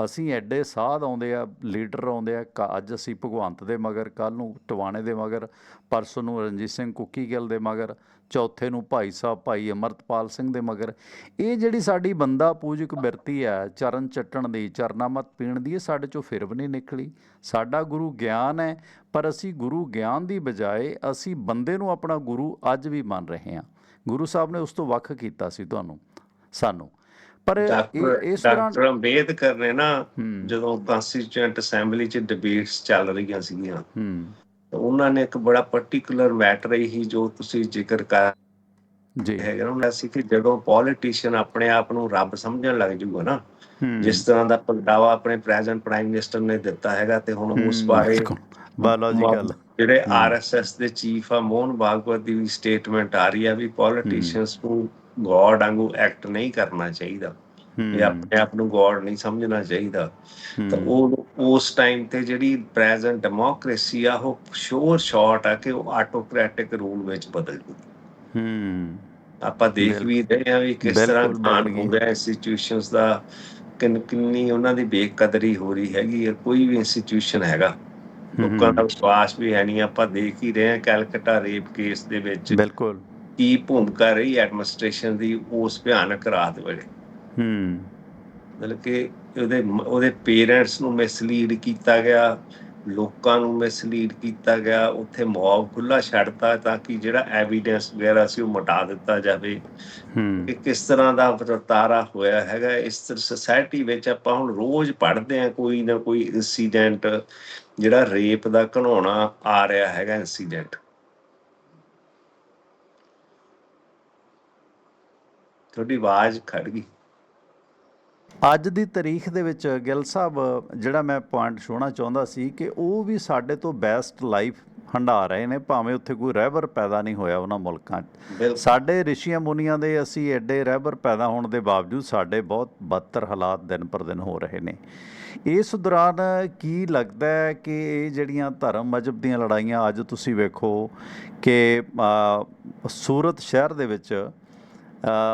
ਅਸੀਂ ਐਡੇ ਸਾਧ ਆਉਂਦੇ ਆ, ਲੀਡਰ ਆਉਂਦੇ ਆ, ਕ- ਅੱਜ ਅਸੀਂ ਭਗਵੰਤ ਦੇ ਮਗਰ ਕੱਲ ਨੂੰ ਟਵਾਣੇ ਦੇ ਮਗਰ, ਪਰਸੋਂ ਨੂੰ ਰਣਜੀਤ ਸਿੰਘ ਕੁੱਕੀ ਗਿੱਲ ਦੇ ਮਗਰ, ਚੌਥੇ ਨੂੰ ਭਾਈ ਸਾਹਿਬ, ਭਾਈ ਅਮਰਤਪਾਲ ਸਿੰਘ ਦੇ ਮਗਰ। ਇਹ ਜਿਹੜੀ ਸਾਡੀ ਬੰਦਾ ਪੂਜਕ ਬਿਰਤੀ ਹੈ ਚਰਨ ਚੱਟਣ ਦੀ ਚਰਨਾਮਤ ਪੀਣ ਦੀ, ਇਹ ਸਾਡੇ ਚੋਂ ਫਿਰ ਵੀ ਨਹੀਂ ਨਿਕਲੀ। ਸਾਡਾ ਗੁਰੂ ਗਿਆਨ ਹੈ, ਪਰ ਅਸੀਂ ਗੁਰੂ ਗਿਆਨ ਦੀ ਬਜਾਏ ਅਸੀਂ ਬੰਦੇ ਨੂੰ ਆਪਣਾ ਗੁਰੂ ਅੱਜ ਵੀ ਮੰਨ ਰਹੇ ਹਾਂ। ਗੁਰੂ ਸਾਹਿਬ ਨੇ ਉਸ ਤੋਂ ਵੱਖ ਕੀਤਾ ਸੀ ਤੁਹਾਨੂੰ, ਸਾਨੂੰ। ਪਰ ਇਸ ਦੌਰਾਨ ਡਾਕਟਰ ਅੰਬੇਦਕਰ ਨੇ ਨਾ ਜਦੋਂ ਕੰਸਟੀਚੁਐਂਟ ਅਸੈਂਬਲੀ 'ਚ ਡਿਬੇਟਸ ਚੱਲ ਰਹੀਆਂ ਸੀਗੀਆਂ ਹੂੰ। ਉਹਨਾਂ ਨੇ ਇੱਕ ਬੜਾ ਪਾਰਟਿਕੂਲਰ ਮੈਟਰ ਹੀ ਜੋ ਤੁਸੀਂ ਜ਼ਿਕਰ ਕਰ ਜੀ। ਹੈਗਾ ਉਹਨਾਂ ਸੀ ਕਿ ਜਦੋਂ ਪੋਲੀਟੀਸ਼ੀਅਨ ਆਪਣੇ ਆਪ ਨੂੰ ਰੱਬ ਸਮਝਣ ਲੱਗ ਜੂਗਾ ਨਾ ਜਿਸ ਤਰ੍ਹਾਂ ਦਾ ਪ੍ਰਗਟਾਵਾ ਆਪਣੇ ਪ੍ਰੈਜ਼ੈਂਟ ਪ੍ਰਾਈਮ ਮਿਨਿਸਟਰ ਨੇ ਦਿੱਤਾ ਹੈਗਾ ਤੇ ਹੁਣ ਉਸ ਬਾਰੇ ਬਾਇਓਲੋਜੀਕਲ ਜਿਹੜੇ। ਆਰਐਸਐਸ ਦੇ ਚੀਫ ਆ ਮੋਹਨ ਭਾਗਵਤ ਦੀ ਵੀ ਸਟੇਟਮੈਂਟ ਆ ਰਹੀ ਆ ਵੀ ਪੋਲੀਟੀਸ਼ੀਅਨਸ ਨੂੰ ਗੋਡ ਵਾਂਗੂ ਐਕਟ ਨਹੀਂ ਕਰਨਾ ਚਾਹੀਦਾ। ਇਹ ਆਪਣੇ ਆਪ ਨੂੰ ਗੋਡ ਨਹੀਂ ਸਮਝਣਾ ਚਾਹੀਦਾ। ਤਾਂ ਉਹ ਉਸ ਟਾਈਮ ਤੇ ਜਿਹੜੀ ਪ੍ਰੈਜ਼ੈਂਟ ਡੈਮੋਕ੍ਰੇਸੀ ਆ ਉਹ ਸ਼ੋਰ ਸ਼ਾਰਟ ਆ ਕਿ ਉਹ ਆਟੋਕ੍ਰੈਟਿਕ ਰੂਲ ਵਿੱਚ ਬਦਲ ਜੂ ਹੂੰ। ਆਪਾਂ ਦੇਖ। ਵੀ ਰਹੇ ਹਾਂ ਵੀ ਕਿਸ ਤਰ੍ਹਾਂ ਬਦਲ ਹੋ। ਗਿਆ ਇੰਸਟੀਟਿਊਸ਼ਨਸ ਦਾ ਕਿੰਨ ਉਹਨਾਂ ਦੀ ਬੇਕਦਰੀ ਹੋ ਰਹੀ ਹੈਗੀ ਹੈ ਕੋਈ ਵੀ ਇੰਸਟੀਟਿਊਸ਼ਨ ਹੈਗਾ। ਲੋਕਾਂ ਦਾ ਵਿਸ਼ਵਾਸ ਵੀ ਹੈ ਨਹੀਂ ਆਪਾਂ ਦੇਖ ਹੀ ਰਹੇ ਹਾਂ ਕੈਲਕਟਾ ਰੇਪ ਕੇਸ ਦੇ ਵਿੱਚ। ਬਿਲਕੁਲ। ਕੀ ਭੂਮਿਕਾ ਰਹੀ ਐਡਮਿਨਿਸਟ੍ਰੇਸ਼ਨ ਦੀ ਉਸ ਭਿਆਨਕ ਰਾਤ ਵੇਲੇ? ਹੂੰ। ਮਤਲਬ ਕਿ ਉਹਦੇ ਉਹਦੇ ਪੇਰੈਂਟਸ ਨੂੰ ਮਿਸਲੀਡ ਕੀਤਾ ਗਿਆ ਲੋਕਾਂ ਨੂੰ ਮਿਸਲੀਡ ਕੀਤਾ ਗਿਆ ਉੱਥੇ ਮੌਬ ਖੁੱਲਾ ਛੱਡਤਾ ਤਾਂ ਕਿ ਜਿਹੜਾ ਐਵੀਡੈਂਸ ਵਗੈਰਾ ਸੀ ਉਹ ਮਿਟਾ ਦਿੱਤਾ ਜਾਵੇ। ਹੂੰ। ਕਿ ਕਿਸ ਤਰ੍ਹਾਂ ਦਾ ਵਰਤਾਰਾ ਹੋਇਆ ਹੈਗਾ ਇਸ ਸੋਸਾਇਟੀ ਵਿੱਚ ਆਪਾਂ ਹੁਣ ਰੋਜ਼ ਪੜ੍ਹਦੇ ਆ ਕੋਈ ਨਾ ਕੋਈ ਇਨਸੀਡੈਂਟ ਜਿਹੜਾ ਰੇਪ ਦਾ ਘਣਾਉਣਾ ਆ ਰਿਹਾ ਹੈਗਾ ਇਨਸੀਡੈਂਟ ਤੁਹਾਡੀ ਆਵਾਜ਼ ਖੜ ਗਈ। ਅੱਜ ਦੀ ਤਾਰੀਖ ਦੇ ਵਿੱਚ ਗਿੱਲ ਸਾਹਿਬ ਜਿਹੜਾ ਮੈਂ ਪੁਆਇੰਟ ਛੋਣਾ ਚਾਹੁੰਦਾ ਸੀ ਕਿ ਉਹ ਵੀ ਸਾਡੇ ਤੋਂ ਬੈਸਟ ਲਾਈਫ ਹੰਡਾ ਰਹੇ ਨੇ ਭਾਵੇਂ ਉੱਥੇ ਕੋਈ ਰਹਿਬਰ ਪੈਦਾ ਨਹੀਂ ਹੋਇਆ ਉਹਨਾਂ ਮੁਲਕਾਂ 'ਚ। ਸਾਡੇ ਰਿਸ਼ੀਆਂ ਮੁਨੀਆਂ ਦੇ ਅਸੀਂ ਐਡੇ ਰਹਿਬਰ ਪੈਦਾ ਹੋਣ ਦੇ ਬਾਵਜੂਦ ਸਾਡੇ ਬਹੁਤ ਬਦਤਰ ਹਾਲਾਤ ਦਿਨ ਪਰ ਦਿਨ ਹੋ ਰਹੇ ਨੇ। ਇਸ ਦੌਰਾਨ ਕੀ ਲੱਗਦਾ ਹੈ ਕਿ ਇਹ ਜਿਹੜੀਆਂ ਧਰਮ ਮਜਬ ਦੀਆਂ ਲੜਾਈਆਂ ਅੱਜ ਤੁਸੀਂ ਵੇਖੋ ਕਿ ਸੂਰਤ ਸ਼ਹਿਰ ਦੇ ਵਿੱਚ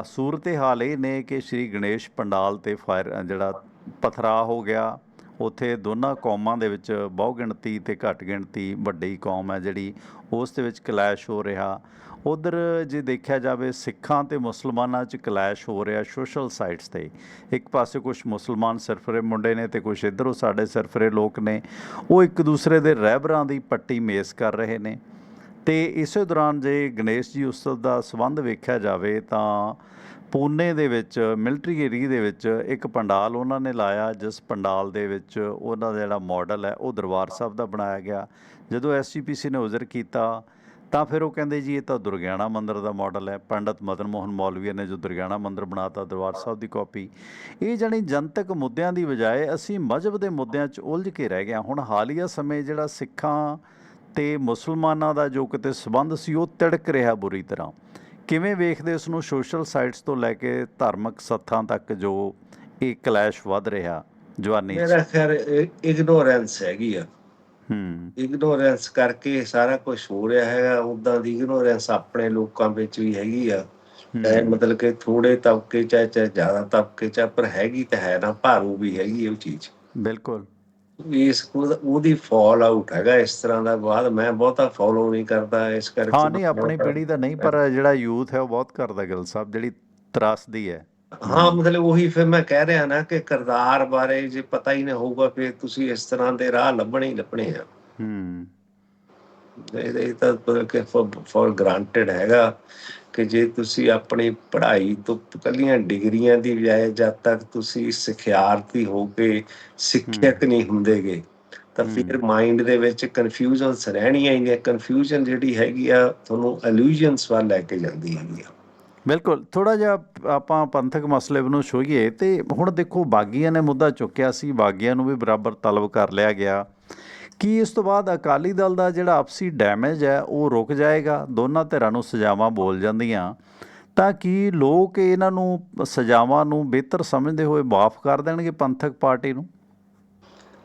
ਸੂਰਤ ਹਾਲ ਇਹ ਨੇ ਕਿ ਸ਼੍ਰੀ ਗਣੇਸ਼ ਪੰਡਾਲ ਤੇ ਫਾਇਰ ਜਿਹੜਾ ਪਥਰਾ ਹੋ ਗਿਆ, ਉੱਥੇ ਦੋਨਾਂ ਕੌਮਾਂ ਦੇ ਵਿੱਚ ਬਹੁ ਗਿਣਤੀ ਤੇ ਘੱਟ ਗਿਣਤੀ ਵੱਡੀ ਕੌਮ ਹੈ ਜਿਹੜੀ ਉਸ ਦੇ ਵਿੱਚ ਕਲੈਸ਼ ਹੋ ਰਿਹਾ। ਉਧਰ ਜੇ ਦੇਖਿਆ ਜਾਵੇ, ਸਿੱਖਾਂ ਤੇ ਮੁਸਲਮਾਨਾਂ 'ਚ ਕਲੈਸ਼ ਹੋ ਰਿਹਾ ਸੋਸ਼ਲ ਸਾਈਟਸ ਤੇ। ਇੱਕ ਪਾਸੇ ਕੁਝ ਮੁਸਲਮਾਨ ਸਰਫਰੇ ਮੁੰਡੇ ਨੇ ਤੇ ਕੁਝ ਇਧਰੋਂ ਸਾਡੇ ਸਰਫਰੇ ਲੋਕ ਨੇ। ਉਹ ਇੱਕ ਦੂਸਰੇ ਦੇ ਰਹਿਬਰਾਂ ਦੀ ਪੱਟੀ ਮੇਸ ਕਰ ਰਹੇ ਨੇ। ਤੇ ਇਸੇ ਦੌਰਾਨ ਜੇ ਗਣੇਸ਼ ਜੀ ਉਤਸਵ ਦਾ ਸੰਬੰਧ ਵੇਖਿਆ ਜਾਵੇ ਤਾਂ ਪੂਨੇ ਦੇ ਵਿੱਚ, ਮਿਲਟਰੀ ਏਰੀਆ ਦੇ ਵਿੱਚ ਇੱਕ ਪੰਡਾਲ ਉਹਨਾਂ ਨੇ ਲਾਇਆ, ਜਿਸ ਪੰਡਾਲ ਦੇ ਵਿੱਚ ਉਹਨਾਂ ਦਾ ਜਿਹੜਾ ਮਾਡਲ ਹੈ, ਉਹ ਦਰਬਾਰ ਸਾਹਿਬ ਦਾ ਬਣਾਇਆ ਗਿਆ ਜਦੋਂ ਐਸਜੀਪੀਸੀ ਨੇ ਉਜ਼ਰ ਕੀਤਾ, ਤਾਂ ਫਿਰ ਉਹ ਕਹਿੰਦੇ ਜੀ ਇਹ ਤਾਂ ਦੁਰਗਿਆਣਾ ਮੰਦਿਰ ਦਾ ਮਾਡਲ ਹੈ ਪੰਡਤ ਮਦਨ ਮੋਹਨ ਮੌਲਵੀ ਨੇ ਜੋ ਦੁਰਗਿਆਣਾ ਮੰਦਿਰ ਬਣਾਤਾ, ਦਰਬਾਰ ਸਾਹਿਬ ਦੀ ਕਾਪੀ, ਇਹ ਜਾਣੀ ਜਨਤਕ ਮੁੱਦਿਆਂ ਦੀ ਬਜਾਏ ਅਸੀਂ ਮਜ਼ਹਬ ਦੇ ਮੁੱਦਿਆਂ 'ਚ ਉਲਝ ਕੇ ਰਹਿ ਗਏ ਹਾਂ। ਹੁਣ ਹਾਲੀਆ ਸਮੇਂ ਜਿਹੜਾ ਸਿੱਖਾਂ ਤੇ ਮੁਸਲਮਾਨਾਂ ਦਾ ਜੋ ਕਿਤੇ ਸਬੰਧ ਸੀ ਉਹ ਤਿੜਕ ਰਿਹਾ ਬੁਰੀ ਤਰ੍ਹਾਂ। ਕਿਵੇਂ ਵੇਖਦੇ ਇਸ ਨੂੰ ਸੋਸ਼ਲ ਸਾਈਟਸ ਤੋਂ ਲੈ ਕੇ ਧਾਰਮਿਕ ਸੱਥਾਂ ਤੱਕ ਜੋ ਇਹ ਕਲੈਸ਼ ਵੱਧ ਰਿਹਾ ਜਵਾਨੀ ਮੇਰਾ ਖਿਆਲ ਇਗਨੋਰੈਂਸ ਹੈਗੀ ਆ। ਹੂੰ। ਇਗਨੋਰੈਂਸ ਕਰਕੇ ਸਾਰਾ ਕੁਝ ਹੋ ਰਿਹਾ ਹੈਗਾ। ਉਦਾਂ ਦੀ ਇਗਨੋਰੈਂਸ ਆਪਣੇ ਲੋਕਾਂ ਵਿੱਚ ਵੀ ਹੈਗੀ ਆ। ਚਾਹੇ ਮਤਲਬ ਕਿ ਥੋੜੇ ਤਬਕੇ ਚਾਹੇ ਚਾਹੇ ਜ਼ਿਆਦਾ ਤਬਕੇ ਚ ਪਰ ਹੈਗੀ ਤਾਂ ਹੈ ਨਾ ਭਾਰੂ ਵੀ ਹੈਗੀ ਉਹ ਚੀਜ਼। ਬਿਲਕੁਲ। ਇਸ ਉਹਦਾ- ਫਾਲ ਆਊਟ ਹੈਗਾ ਇਸ ਤਰ੍ਹਾਂ ਦਾ ਬਾਅਦ ਮੈਂ ਬਹੁਤਾ ਫੋਲੋ ਨਹੀਂ ਕਰਦਾ ਇਸ ਕਰਕੇ ਹਾਂ ਨਹੀਂ ਆਪਣੀ ਪੀੜ੍ਹੀ ਦਾ ਨਹੀਂ ਪਰ ਜਿਹੜਾ ਯੂਥ ਹੈ ਉਹ ਬਹੁਤ ਕਰਦਾ ਗਿਲ ਸਾਹਿਬ ਜਿਹੜੀ ਤਰਾਸਦੀ ਹੈ। ਹਾਂ ਮਤਲਬ ਉਹੀ ਫਿਰ ਮੈਂ ਕਹਿ ਰਿਹਾ ਨਾ ਕਿ ਕਰਤਾਰ ਬਾਰੇ ਜੇ ਪਤਾ ਹੀ ਨਾ ਹੋਊਗਾ ਫਿਰ ਤੁਸੀਂ ਇਸ ਤਰ੍ਹਾਂ ਦੇ ਰਾਹ ਲੱਭਣੇ ਹੀ ਲੱਭਣੇ ਆ। ਹੂੰ। ਇਹ ਤਾਂ ਕਿ ਫॉर ਗ੍ਰਾਂਟਡ ਹੈਗਾ। ਕਿ ਜੇ ਤੁਸੀਂ ਆਪਣੀ ਪੜ੍ਹਾਈ ਤੋਂ ਕੱਲੀਆਂ ਡਿਗਰੀਆਂ ਦੀ ਬਜਾਏ ਜਦ ਤੱਕ ਤੁਸੀਂ ਸਿਖਿਆਰਥੀ ਹੋ ਕੇ ਸਿੱਖਿਅਕ ਨਹੀਂ ਹੁੰਦੇਗੇ ਤਾਂ ਫਿਰ ਮਾਈਂਡ ਦੇ ਵਿੱਚ ਕਨਫਿਊਜ਼ਨਸ ਰਹਿਣੀਆਂ ਹੀ ਨੇ। ਕਨਫਿਊਜ਼ਨ ਜਿਹੜੀ ਹੈਗੀ ਆ ਤੁਹਾਨੂੰ ਇਲੂਜਨਸ ਵੱਲ ਲੈ ਕੇ ਜਾਂਦੀ ਹੈਗੀ ਆ। ਬਿਲਕੁਲ। ਥੋੜਾ ਜਿਹਾ ਆਪਾਂ ਪੰਥਕ ਮਸਲੇ ਨੂੰ ਛੋਈਏ ਤੇ ਹੁਣ ਦੇਖੋ ਬਾਗੀਆਂ ਨੇ ਮੁੱਦਾ ਚੁੱਕਿਆ ਸੀ। ਬਾਗੀਆਂ ਨੂੰ ਵੀ ਬਰਾਬਰ ਤਲਬ ਕਰ ਲਿਆ ਗਿਆ। ਕੀ ਇਸ ਤੋਂ ਬਾਅਦ ਅਕਾਲੀ ਦਲ ਦਾ ਜਿਹੜਾ ਆਪਸੀ ਡੈਮੇਜ ਹੈ ਉਹ ਰੁਕ ਜਾਏਗਾ? ਦੋਨਾਂ ਧਿਰਾਂ ਨੂੰ ਸਜ਼ਾਵਾਂ ਬੋਲ ਜਾਂਦੀਆਂ। ਤਾਂ ਕੀ ਲੋਕ ਇਹਨਾਂ ਨੂੰ ਸਜ਼ਾਵਾਂ ਨੂੰ ਬਿਹਤਰ ਸਮਝਦੇ ਹੋਏ ਮਾਫ ਕਰ ਦੇਣਗੇ ਪੰਥਕ ਪਾਰਟੀ ਨੂੰ?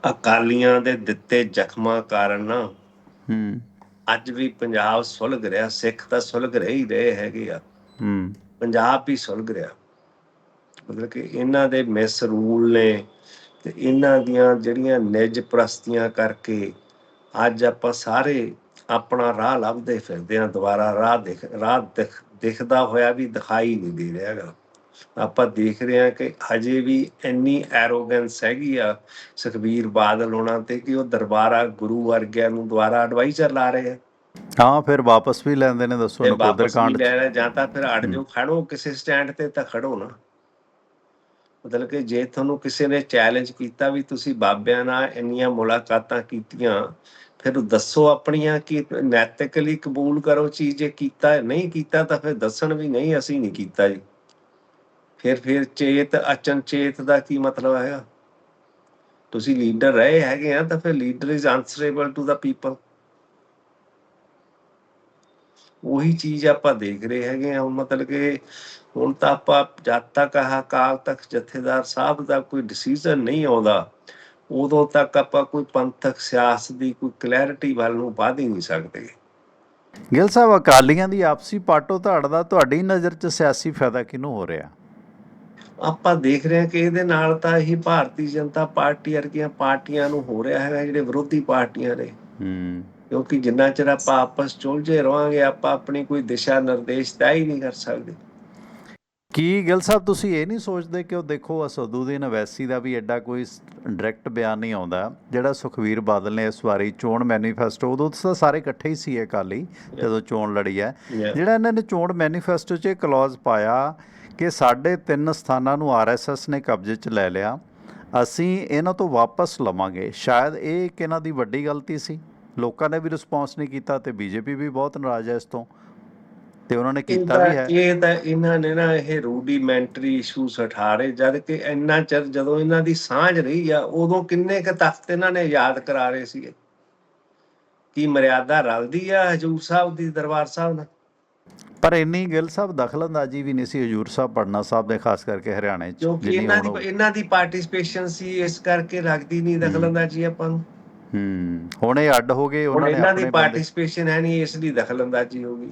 ਅਕਾਲੀਆਂ ਦੇ ਦਿੱਤੇ ਜ਼ਖਮਾਂ ਕਾਰਨ ਨਾ ਹੂੰ। ਅੱਜ ਵੀ ਪੰਜਾਬ ਸੁਲਗ ਰਿਹਾ ਸਿੱਖ ਤਾਂ ਸੁਲਗ ਰਹੇ ਹੀ ਰਹੇ ਹੈਗੇ ਆ। ਹੂੰ। ਪੰਜਾਬ ਵੀ ਸੁਲਗ ਰਿਹਾ। ਮਤਲਬ ਕਿ ਇਹਨਾਂ ਦੇ ਮਿਸ ਰੂਲ ਨੇ ਤੇ ਇਹਨਾਂ ਦੀਆਂ ਜਿਹੜੀਆਂ ਨਿੱਜ ਪ੍ਰਸਤੀਆਂ ਕਰਕੇ ਅੱਜ ਆਪਾਂ ਸਾਰੇ ਆਪਣਾ ਰਾਹ ਲੱਭਦੇ ਫਿਰਦੇ ਆ ਦੁਬਾਰਾ ਰਾਹ ਦਿਖ ਰਾਹ ਦਿਖ- ਦਿਖਦਾ ਹੋਇਆ ਵੀ ਦਿਖਾਈ ਨਹੀਂ ਦੇ ਰਿਹਾਗਾ ਆਪਾਂ ਦੇਖ ਰਹੇ ਹਾਂ ਕਿ ਹਜੇ ਵੀ ਇੰਨੀ ਐਰੋਗੈਂਸ ਹੈਗੀ ਆ ਸੁਖਬੀਰ ਬਾਦਲ ਹੋਣਾ ਤੇ ਕਿ ਉਹ ਦਰਬਾਰਾ ਗੁਰੂ ਵਰਗਿਆਂ ਨੂੰ ਦੁਬਾਰਾ ਐਡਵਾਈਜ਼ਰ ਲਾ ਰਹੇ ਆ। ਹਾਂ ਫਿਰ ਵਾਪਸ ਵੀ ਲੈਂਦੇ ਨੇ ਦੱਸੋ ਨਕੋਦਰ ਕਾਂਡ ਜਾਂ ਤਾਂ ਫਿਰ ਅੜ ਜਾਓ ਖੜੋ ਕਿਸੇ ਸਟੈਂਡ ਤੇ ਤਾਂ ਖੜੋ ਨਾ। ਮਤਲਬ ਕਿ ਜੇ ਤੁਹਾਨੂੰ ਕਿਸੇ ਨੇ ਚੈਲੰਜ ਕੀਤਾ ਵੀ ਤੁਸੀਂ ਬਾਬਿਆਂ ਨਾਲ ਇੰਨੀਆਂ ਮੁਲਾਕਾਤਾਂ ਕੀਤੀਆਂ, ਫਿਰ ਦੱਸੋ ਆਪਣੀਆਂ ਕਿ ਨੈਤਿਕਲੀ ਕਬੂਲ ਕਰੋ ਚੀਜ਼, ਜੇ ਕੀਤਾ ਨਹੀਂ ਕੀਤਾ ਤਾਂ ਫਿਰ ਦੱਸਣ ਵੀ ਨਹੀਂ, ਅਸੀਂ ਨਹੀਂ ਕੀਤਾ ਜੀ। ਫਿਰ ਫਿਰ ਚੇਤ, ਅਚਨਚੇਤ ਦਾ ਕੀ ਮਤਲਬ ਹੈਗਾ? ਤੁਸੀਂ ਲੀਡਰ ਰਹੇ ਹੈਗੇ ਆ, ਤਾਂ ਫਿਰ leader is answerable to the people ਉਹੀ ਚੀਜ਼ ਆਪਾਂ ਦੇਖ ਰਹੇ ਹੈਗੇ ਆ ਮਤਲਬ ਕਿ ਹੁਣ ਤਾਂ ਆਪਾਂ ਜਦ ਤੱਕ ਆਹ ਕਾਲ ਤੱਕ ਜਥੇਦਾਰ ਸਾਹਿਬ ਦਾ ਕੋਈ ਡਿਸੀਜਨ ਨਹੀਂ ਆਉਂਦਾ ਉਦੋਂ ਤੱਕ ਆਪਾਂ ਕੋਈ ਪੰਥਕ ਸਿਆਸਤ ਦੀ ਕੋਈ ਕਲੈਰਿਟੀ ਵੱਲ ਨੂੰ ਵਧ ਹੀ ਨਹੀਂ ਸਕਦੇ। ਗਿੱਲ ਸਾਹਿਬ ਅਕਾਲੀਆਂ ਦੀ ਆਪਸੀ ਪਾਟੋ ਧਾੜ ਦਾ ਤੁਹਾਡੀ ਨਜ਼ਰ 'ਚ ਸਿਆਸੀ ਫਾਇਦਾ ਕਿਹਨੂੰ ਹੋ ਰਿਹਾ? ਆਪਾਂ ਦੇਖ ਰਹੇ ਹਾਂ ਕਿ ਇਹਦੇ ਨਾਲ ਤਾਂ ਇਹੀ ਭਾਰਤੀ ਜਨਤਾ ਪਾਰਟੀ ਵਰਗੀਆਂ ਪਾਰਟੀਆਂ ਨੂੰ ਹੋ ਰਿਹਾ ਹੈਗਾ ਜਿਹੜੇ ਵਿਰੋਧੀ ਪਾਰਟੀਆਂ ਨੇ। ਹੂੰ। ਕਿਉਂਕਿ ਜਿੰਨਾ ਚਿਰ ਆਪਾਂ ਆਪਸ 'ਚ ਉਲਝੇ ਰਵਾਂਗੇ ਆਪਾਂ ਆਪਣੀ ਕੋਈ ਦਿਸ਼ਾ ਨਿਰਦੇਸ਼ ਤੈਅ ਹੀ ਨਹੀਂ ਕਰ ਸਕਦੇ। ਕੀ ਗਿੱਲ ਸਾਹਿਬ ਤੁਸੀਂ ਇਹ ਨਹੀਂ ਸੋਚਦੇ ਕਿ ਉਹ ਦੇਖੋ ਅਸਦੁੱਦੀਨ ਅਵੈਸੀ ਦਾ ਵੀ ਐਡਾ ਕੋਈ ਡਾਇਰੈਕਟ ਬਿਆਨ ਨਹੀਂ ਆਉਂਦਾ ਜਿਹੜਾ ਸੁਖਵੀਰ ਬਾਦਲ ਨੇ ਇਸ ਵਾਰੀ ਚੋਣ ਮੈਨੀਫੈਸਟੋ ਉਦੋਂ ਤਾਂ ਸਾਰੇ ਇਕੱਠੇ ਹੀ ਸੀ ਅਕਾਲੀ ਜਦੋਂ ਚੋਣ ਲੜੀ ਹੈ. ਜਿਹੜਾ ਇਹਨਾਂ ਨੇ ਚੋਣ ਮੈਨੀਫੈਸਟੋ 'ਚ ਇਹ ਕਲੌਜ਼ ਪਾਇਆ ਕਿ ਸਾਡੇ ਤਿੰਨ ਸਥਾਨਾਂ ਨੂੰ ਆਰਐਸਐਸ ਨੇ ਕਬਜ਼ੇ 'ਚ ਲੈ ਲਿਆ ਅਸੀਂ ਇਹਨਾਂ ਤੋਂ ਵਾਪਸ ਲਵਾਂਗੇ। ਸ਼ਾਇਦ ਇਹ ਇੱਕ ਇਹਨਾਂ ਦੀ ਵੱਡੀ ਗਲਤੀ ਸੀ। ਲੋਕਾਂ ਨੇ ਵੀ ਰਿਸਪੌਂਸ ਨਹੀਂ ਕੀਤਾ ਤੇ ਬੀਜੇਪੀ ਵੀ ਬਹੁਤ ਨਾਰਾਜ਼ ਹੈ ਇਸ ਤੋਂ। ਤੇ ਉਹਨਾਂ ਨੇ ਕੀਤਾ ਵੀ ਹੈ। ਇਹ ਤਾਂ ਇਹਨਾਂ ਨੇ ਨਾ ਇਹ ਰੂਡੀਮੈਂਟਰੀ ਇਸ਼ੂਸ ਉਠਾ ਰਹੇ ਜਦ ਕਿ ਇੰਨਾ ਚਿਰ ਜਦੋਂ ਇਹਨਾਂ ਦੀ ਸਾਂਝ ਰਹੀ ਆ ਉਦੋਂ ਕਿੰਨੇ ਕ ਤਖਤ ਇਹਨਾਂ ਨੇ ਯਾਦ ਕਰਾ ਰਹੇ ਸੀਗੇ? ਕੀ ਮਰਿਆਦਾ ਰਲਦੀ ਆ ਹਜੂਰ ਸਾਹਿਬ ਦੀ ਦਰਬਾਰ ਸਾਹਿਬ ਨਾਲ? ਪਰ ਇੰਨੀ ਗਿੱਲ ਸਾਹਿਬ ਦਖਲਅੰਦਾਜ਼ੀ ਵੀ ਨਹੀਂ ਸੀ ਹਜੂਰ ਸਾਹਿਬ ਪਟਨਾ ਸਾਹਿਬ ਦੇ ਖਾਸ ਕਰਕੇ ਹਰਿਆਣੇ 'ਚ ਕਿਉਂਕਿ ਇਹਨਾਂ ਦੀ ਇਹਨਾਂ ਦੀ ਪਾਰਟਿਸਿਪੇਸ਼ਨ ਸੀ ਇਸ ਕਰਕੇ ਲੱਗਦੀ ਨਹੀਂ ਦਖਲਅੰਦਾਜ਼ੀ ਆਪਾਂ ਨੂੰ। ਹੂੰ ਹੁਣ ਇਹ ਅੱਡ ਹੋ ਗਏ ਉਹਨਾਂ ਨੇ ਇਹਨਾਂ ਦੀ ਪਾਰਟਿਸਿਪੇਸ਼ਨ ਹੈ ਨਹੀਂ ਇਸ ਲਈ ਦਖਲਅੰਦਾਜ਼ੀ ਹੋ ਗਈ।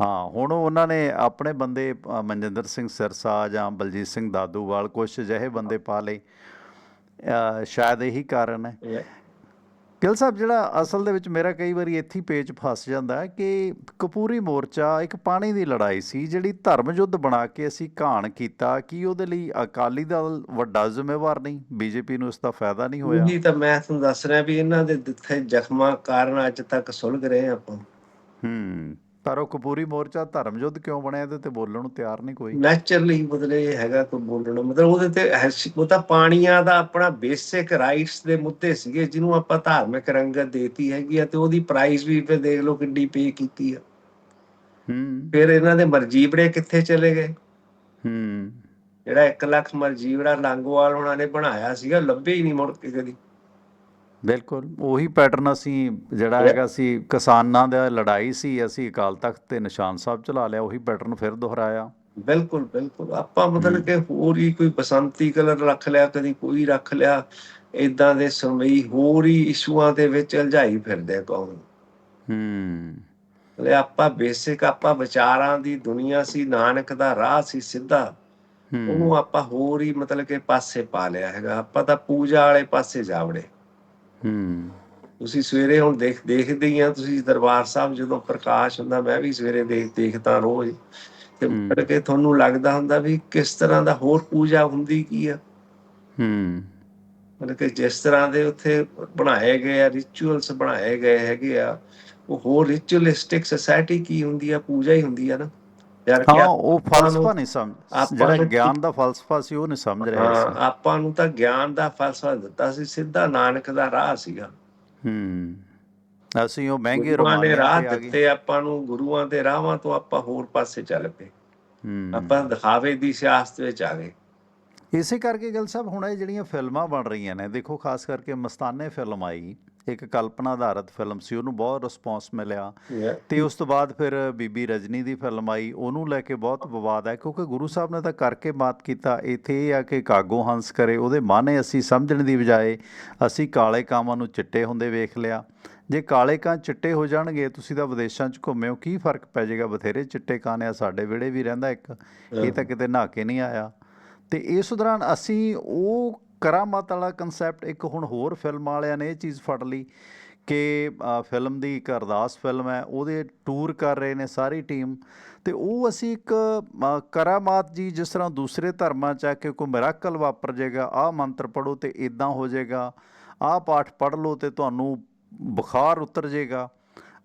ਹਾਂ ਹੁਣ ਉਹਨਾਂ ਨੇ ਆਪਣੇ ਬੰਦੇ ਮਨਜਿੰਦਰ ਸਿੰਘ ਸਿਰਸਾ ਜਾਂ ਬਲਜੀਤ ਸਿੰਘ ਦਾਦੂਵਾਲ ਕੁਛ ਅਜਿਹੇ ਬੰਦੇ ਪਾ ਲਏ। ਸ਼ਾਇਦ ਇਹੀ ਕਾਰਨ ਹੈ। ਗਿੱਲ ਸਾਹਿਬ ਜਿਹੜਾ ਅਸਲ ਦੇ ਵਿੱਚ ਮੇਰਾ ਕਈ ਵਾਰੀ ਇੱਥੇ ਪੇਚ ਫਸ ਜਾਂਦਾ ਹੈ ਕਿ ਕਪੂਰੀ ਮੋਰਚਾ ਇੱਕ ਪਾਣੀ ਦੀ ਲੜਾਈ ਸੀ ਜਿਹੜੀ ਧਰਮ ਯੁੱਧ ਬਣਾ ਕੇ ਅਸੀਂ ਘਾਣ ਕੀਤਾ। ਕੀ ਉਹਦੇ ਲਈ ਅਕਾਲੀ ਦਲ ਵੱਡਾ ਜ਼ਿੰਮੇਵਾਰ ਨਹੀਂ? ਬੀਜੇਪੀ ਨੂੰ ਇਸ ਦਾ ਫਾਇਦਾ ਨਹੀਂ ਹੋਇਆ? ਉਹੀ ਤਾਂ ਮੈਂ ਤੁਹਾਨੂੰ ਦੱਸ ਰਿਹਾ ਵੀ ਇਹਨਾਂ ਦੇ ਦਿੱਤੇ ਜ਼ਖਮਾਂ ਕਾਰਨ ਅੱਜ ਤੱਕ ਸੁਲਗ ਰਹੇ ਆਪਾਂ। ਹੂੰ। ਪਰ ਉਹ ਕਪੂਰੀ ਮੋਰਚਾ ਧਰਮ ਯੁੱਧ ਕਿਉਂ ਬਣਿਆ ਇਹਦੇ ਤੇ ਬੋਲਣ ਨੂੰ ਤਿਆਰ ਨਹੀਂ ਕੋਈ? ਨੈਚੁਰਲੀ ਮਤਲਬ ਇਹ ਹੈਗਾ ਕੋਈ ਬੋਲਣਾ ਮਤਲਬ ਉਹਦੇ ਤੇ ਉਹ ਤਾਂ ਪਾਣੀਆਂ ਦਾ ਆਪਣਾ ਬੇਸਿਕ ਰਾਈਟਸ ਦੇ ਮੁੱਦੇ ਸੀਗੇ ਜਿਹਨੂੰ ਆਪਾਂ ਧਾਰਮਿਕ ਰੰਗਤ ਦੇਤੀ ਹੈਗੀ ਆ ਤੇ ਉਹਦੀ ਪ੍ਰਾਈਸ ਵੀ ਫੇ ਦੇਖ ਲਓ ਕਿੰਨੀ ਪੇ ਕੀਤੀ ਆ। ਹੂੰ। ਫਿਰ ਇਹਨਾਂ ਦੇ ਮਰਜੀਬੜੇ ਕਿੱਥੇ ਚਲੇ ਗਏ? ਹੂੰ। ਜਿਹੜਾ 1 ਲੱਖ ਮਰਜੀਬੜਾ ਲਾਂਗੋਵਾਲ ਉਹਨਾਂ ਨੇ ਬਣਾਇਆ ਸੀਗਾ ਲੱਭੇ ਹੀ ਨਹੀਂ ਮੁੜ ਕੇ ਕਦੀ। ਬਿਲਕੁਲ ਉਹੀ ਪੈਟਰਨ ਅਸੀਂ ਜਿਹੜਾ. ਹੈਗਾ ਸੀ ਕਿਸਾਨਾਂ ਦਾ ਲੜਾਈ ਸੀ ਅਸੀਂ ਅਕਾਲ ਤਖਤ ਤੇ ਨਿਸ਼ਾਨ ਸਾਹਿਬ ਚਲਾ ਲਿਆ ਉਹੀ ਪੈਟਰਨ ਫਿਰ ਦੁਹਰਾਇਆ। ਬਿਲਕੁਲ ਬਿਲਕੁਲ ਆਪਾਂ ਮਤਲਬ ਕਿ ਹੋਰ ਹੀ ਕੋਈ ਬਸੰਤੀ ਕਲਰ ਰੱਖ ਲਿਆ ਕਦੀ ਕੋਈ ਰੱਖ ਲਿਆ ਇਦਾਂ ਦੇ ਸਮਈ ਹੋਰ ਹੀ ਇਸ਼ੂਆਂ ਦੇ ਵਿੱਚ ਉਲਝਾਈ ਫਿਰਦੇ ਕੌਮ ਹੂੰ। ਆਪਾਂ ਬੇਸਿਕ ਆਪਾਂ ਵਿਚਾਰਾਂ ਦੀ ਦੁਨੀਆ ਸੀ ਨਾਨਕ ਦਾ ਰਾਹ ਸੀ ਸਿੱਧਾ ਉਹਨੂੰ ਆਪਾਂ ਹੋਰ ਹੀ ਮਤਲਬ ਕਿ ਪਾਸੇ ਪਾ ਲਿਆ ਹੈਗਾ ਆਪਾਂ ਤਾਂ ਪੂਜਾ ਵਾਲੇ ਪਾਸੇ ਜਾਵੜੇ ਹੂੰ ਤੁਸੀਂ ਸਵੇਰੇ ਹੁਣ ਦੇਖ ਦੇਖਦੇ ਹੀ ਆ ਤੁਸੀਂ ਦਰਬਾਰ ਸਾਹਿਬ ਜਦੋਂ ਪ੍ਰਕਾਸ਼ ਹੁੰਦਾ ਮੈਂ ਵੀ ਸਵੇਰੇ ਦੇਖ ਦੇਖਦਾ ਰੋਜ਼। ਤੇ। ਮੁੜ ਕੇ ਤੁਹਾਨੂੰ ਲੱਗਦਾ ਹੁੰਦਾ ਵੀ ਕਿਸ ਤਰ੍ਹਾਂ ਦਾ ਹੋਰ ਪੂਜਾ ਹੁੰਦੀ ਕੀ ਆ? ਹੂੰ। ਮਤਲਬ ਕਿ ਜਿਸ ਤਰ੍ਹਾਂ ਦੇ ਉੱਥੇ ਬਣਾਏ ਗਏ ਆ ਰਿਚੁਅਲਸ ਬਣਾਏ ਗਏ ਹੈਗੇ ਆ ਉਹ ਹੋਰ ਰਿਚੁਅਲਿਸਟਿਕ ਸੋਸਾਇਟੀ ਕੀ ਹੁੰਦੀ ਆ ਪੂਜਾ ਹੀ ਹੁੰਦੀ ਆ ਨਾ। ਯਾਰ ਹਾਂ ਉਹ ਫਲਸਫਾ ਨਹੀਂ ਸਮਝ ਜਿਹੜਾ ਗਿਆਨ ਦਾ ਫਲਸਫਾ ਸੀ ਉਹ ਨਹੀਂ ਸਮਝ ਰਹੇ ਸੀ। ਆਪਾਂ ਨੂੰ ਤਾਂ ਗਿਆਨ ਦਾ ਫਲਸਫਾ ਦਿੱਤਾ ਸੀ ਸਿੱਧਾ ਨਾਨਕ ਦਾ ਰਾਹ ਸੀਗਾ। ਹੂੰ। ਅਸੀਂ ਉਹ ਮਹਿੰਗੇ ਗੁਰੂਆਂ ਨੇ ਰੋਮਾਨੀਆਂ ਰਾਹ ਦਿੱਤੇ ਆਪਾਂ ਨੂੰ ਗੁਰੂਆਂ ਦੇ ਰਾਹਾਂ ਤੋਂ ਆਪਾਂ ਹੋਰ ਪਾਸੇ ਚੱਲ ਪਏ। ਹੂੰ। ਆਪਾਂ ਦਿਖਾਵੇ ਦੀ ਸਿਆਸਤ ਵਿੱਚ ਆ ਗਏ। ਇਸੇ ਕਰਕੇ ਗੱਲ ਸਾਹਿਬ ਹੁਣ ਇਹ ਜਿਹੜੀਆਂ ਫਿਲਮਾਂ ਬਣ ਰਹੀਆਂ ਨੇ ਦੇਖੋ ਖਾਸ ਕਰਕੇ ਮਸਤਾਨੇ ਫਿਲਮ ਆਈ। ਇੱਕ ਕਲਪਨਾ ਆਧਾਰਿਤ ਫਿਲਮ ਸੀ ਉਹਨੂੰ ਬਹੁਤ ਰਿਸਪੌਂਸ ਮਿਲਿਆ। ਤੇ ਉਸ ਤੋਂ ਬਾਅਦ ਫਿਰ ਬੀਬੀ ਰਜਨੀ ਦੀ ਫਿਲਮ ਆਈ ਉਹਨੂੰ ਲੈ ਕੇ ਬਹੁਤ ਵਿਵਾਦ ਹੈ ਕਿਉਂਕਿ ਗੁਰੂ ਸਾਹਿਬ ਨੇ ਤਾਂ ਕਰਕੇ ਬਾਤ ਕੀਤਾ ਇੱਥੇ ਇਹ ਆ ਕਿ ਕਾਗੋ ਹੰਸ ਕਰੇ ਉਹਦੇ ਮਾਨੇ ਅਸੀਂ ਸਮਝਣ ਦੀ ਬਜਾਏ ਅਸੀਂ ਕਾਲੇ ਕਾਵਾਂ ਨੂੰ ਚਿੱਟੇ ਹੁੰਦੇ ਵੇਖ ਲਿਆ। ਜੇ ਕਾਲੇ ਕਾਂ ਚਿੱਟੇ ਹੋ ਜਾਣਗੇ ਤੁਸੀਂ ਤਾਂ ਵਿਦੇਸ਼ਾਂ 'ਚ ਘੁੰਮੇ ਹੋ ਕੀ ਫ਼ਰਕ ਪੈ ਜਾਏਗਾ? ਬਥੇਰੇ ਚਿੱਟੇ ਕਾਂ ਨੇ ਸਾਡੇ ਵਿਹੜੇ ਵੀ ਰਹਿੰਦਾ ਇੱਕ ਇਹ ਤਾਂ ਕਿਤੇ ਨਹਾ ਕੇ ਨਹੀਂ ਆਇਆ। ਤੇ ਇਸ ਦੌਰਾਨ ਅਸੀਂ ਉਹ ਕਰਾਮਾਤ ਵਾਲਾ ਕਨਸੈਪਟ ਇੱਕ ਹੁਣ ਹੋਰ ਫਿਲਮ ਵਾਲਿਆਂ ਨੇ ਇਹ ਚੀਜ਼ ਫੜ ਲਈ ਕਿ ਫਿਲਮ ਦੀ ਇੱਕ ਅਰਦਾਸ ਫਿਲਮ ਹੈ, ਉਹਦੇ ਟੂਰ ਕਰ ਰਹੇ ਨੇ ਸਾਰੀ ਟੀਮ ਤੇ ਉਹ ਅਸੀਂ ਇੱਕ ਕਰਾਮਾਤ ਜੀ ਜਿਸ ਤਰ੍ਹਾਂ ਦੂਸਰੇ ਧਰਮਾਂ ਚ ਆ ਕੇ ਕੋਈ ਮਿਰਾਕਲ ਵਾਪਰ ਜਾਏਗਾ, ਆਹ ਮੰਤਰ ਪੜੋ ਤੇ ਇਦਾਂ ਹੋ ਜਾਏਗਾ, ਆਹ ਪਾਠ ਪੜ ਲਓ ਤੇ ਤੁਹਾਨੂੰ ਬੁਖਾਰ ਉਤਰ ਜਾਏਗਾ।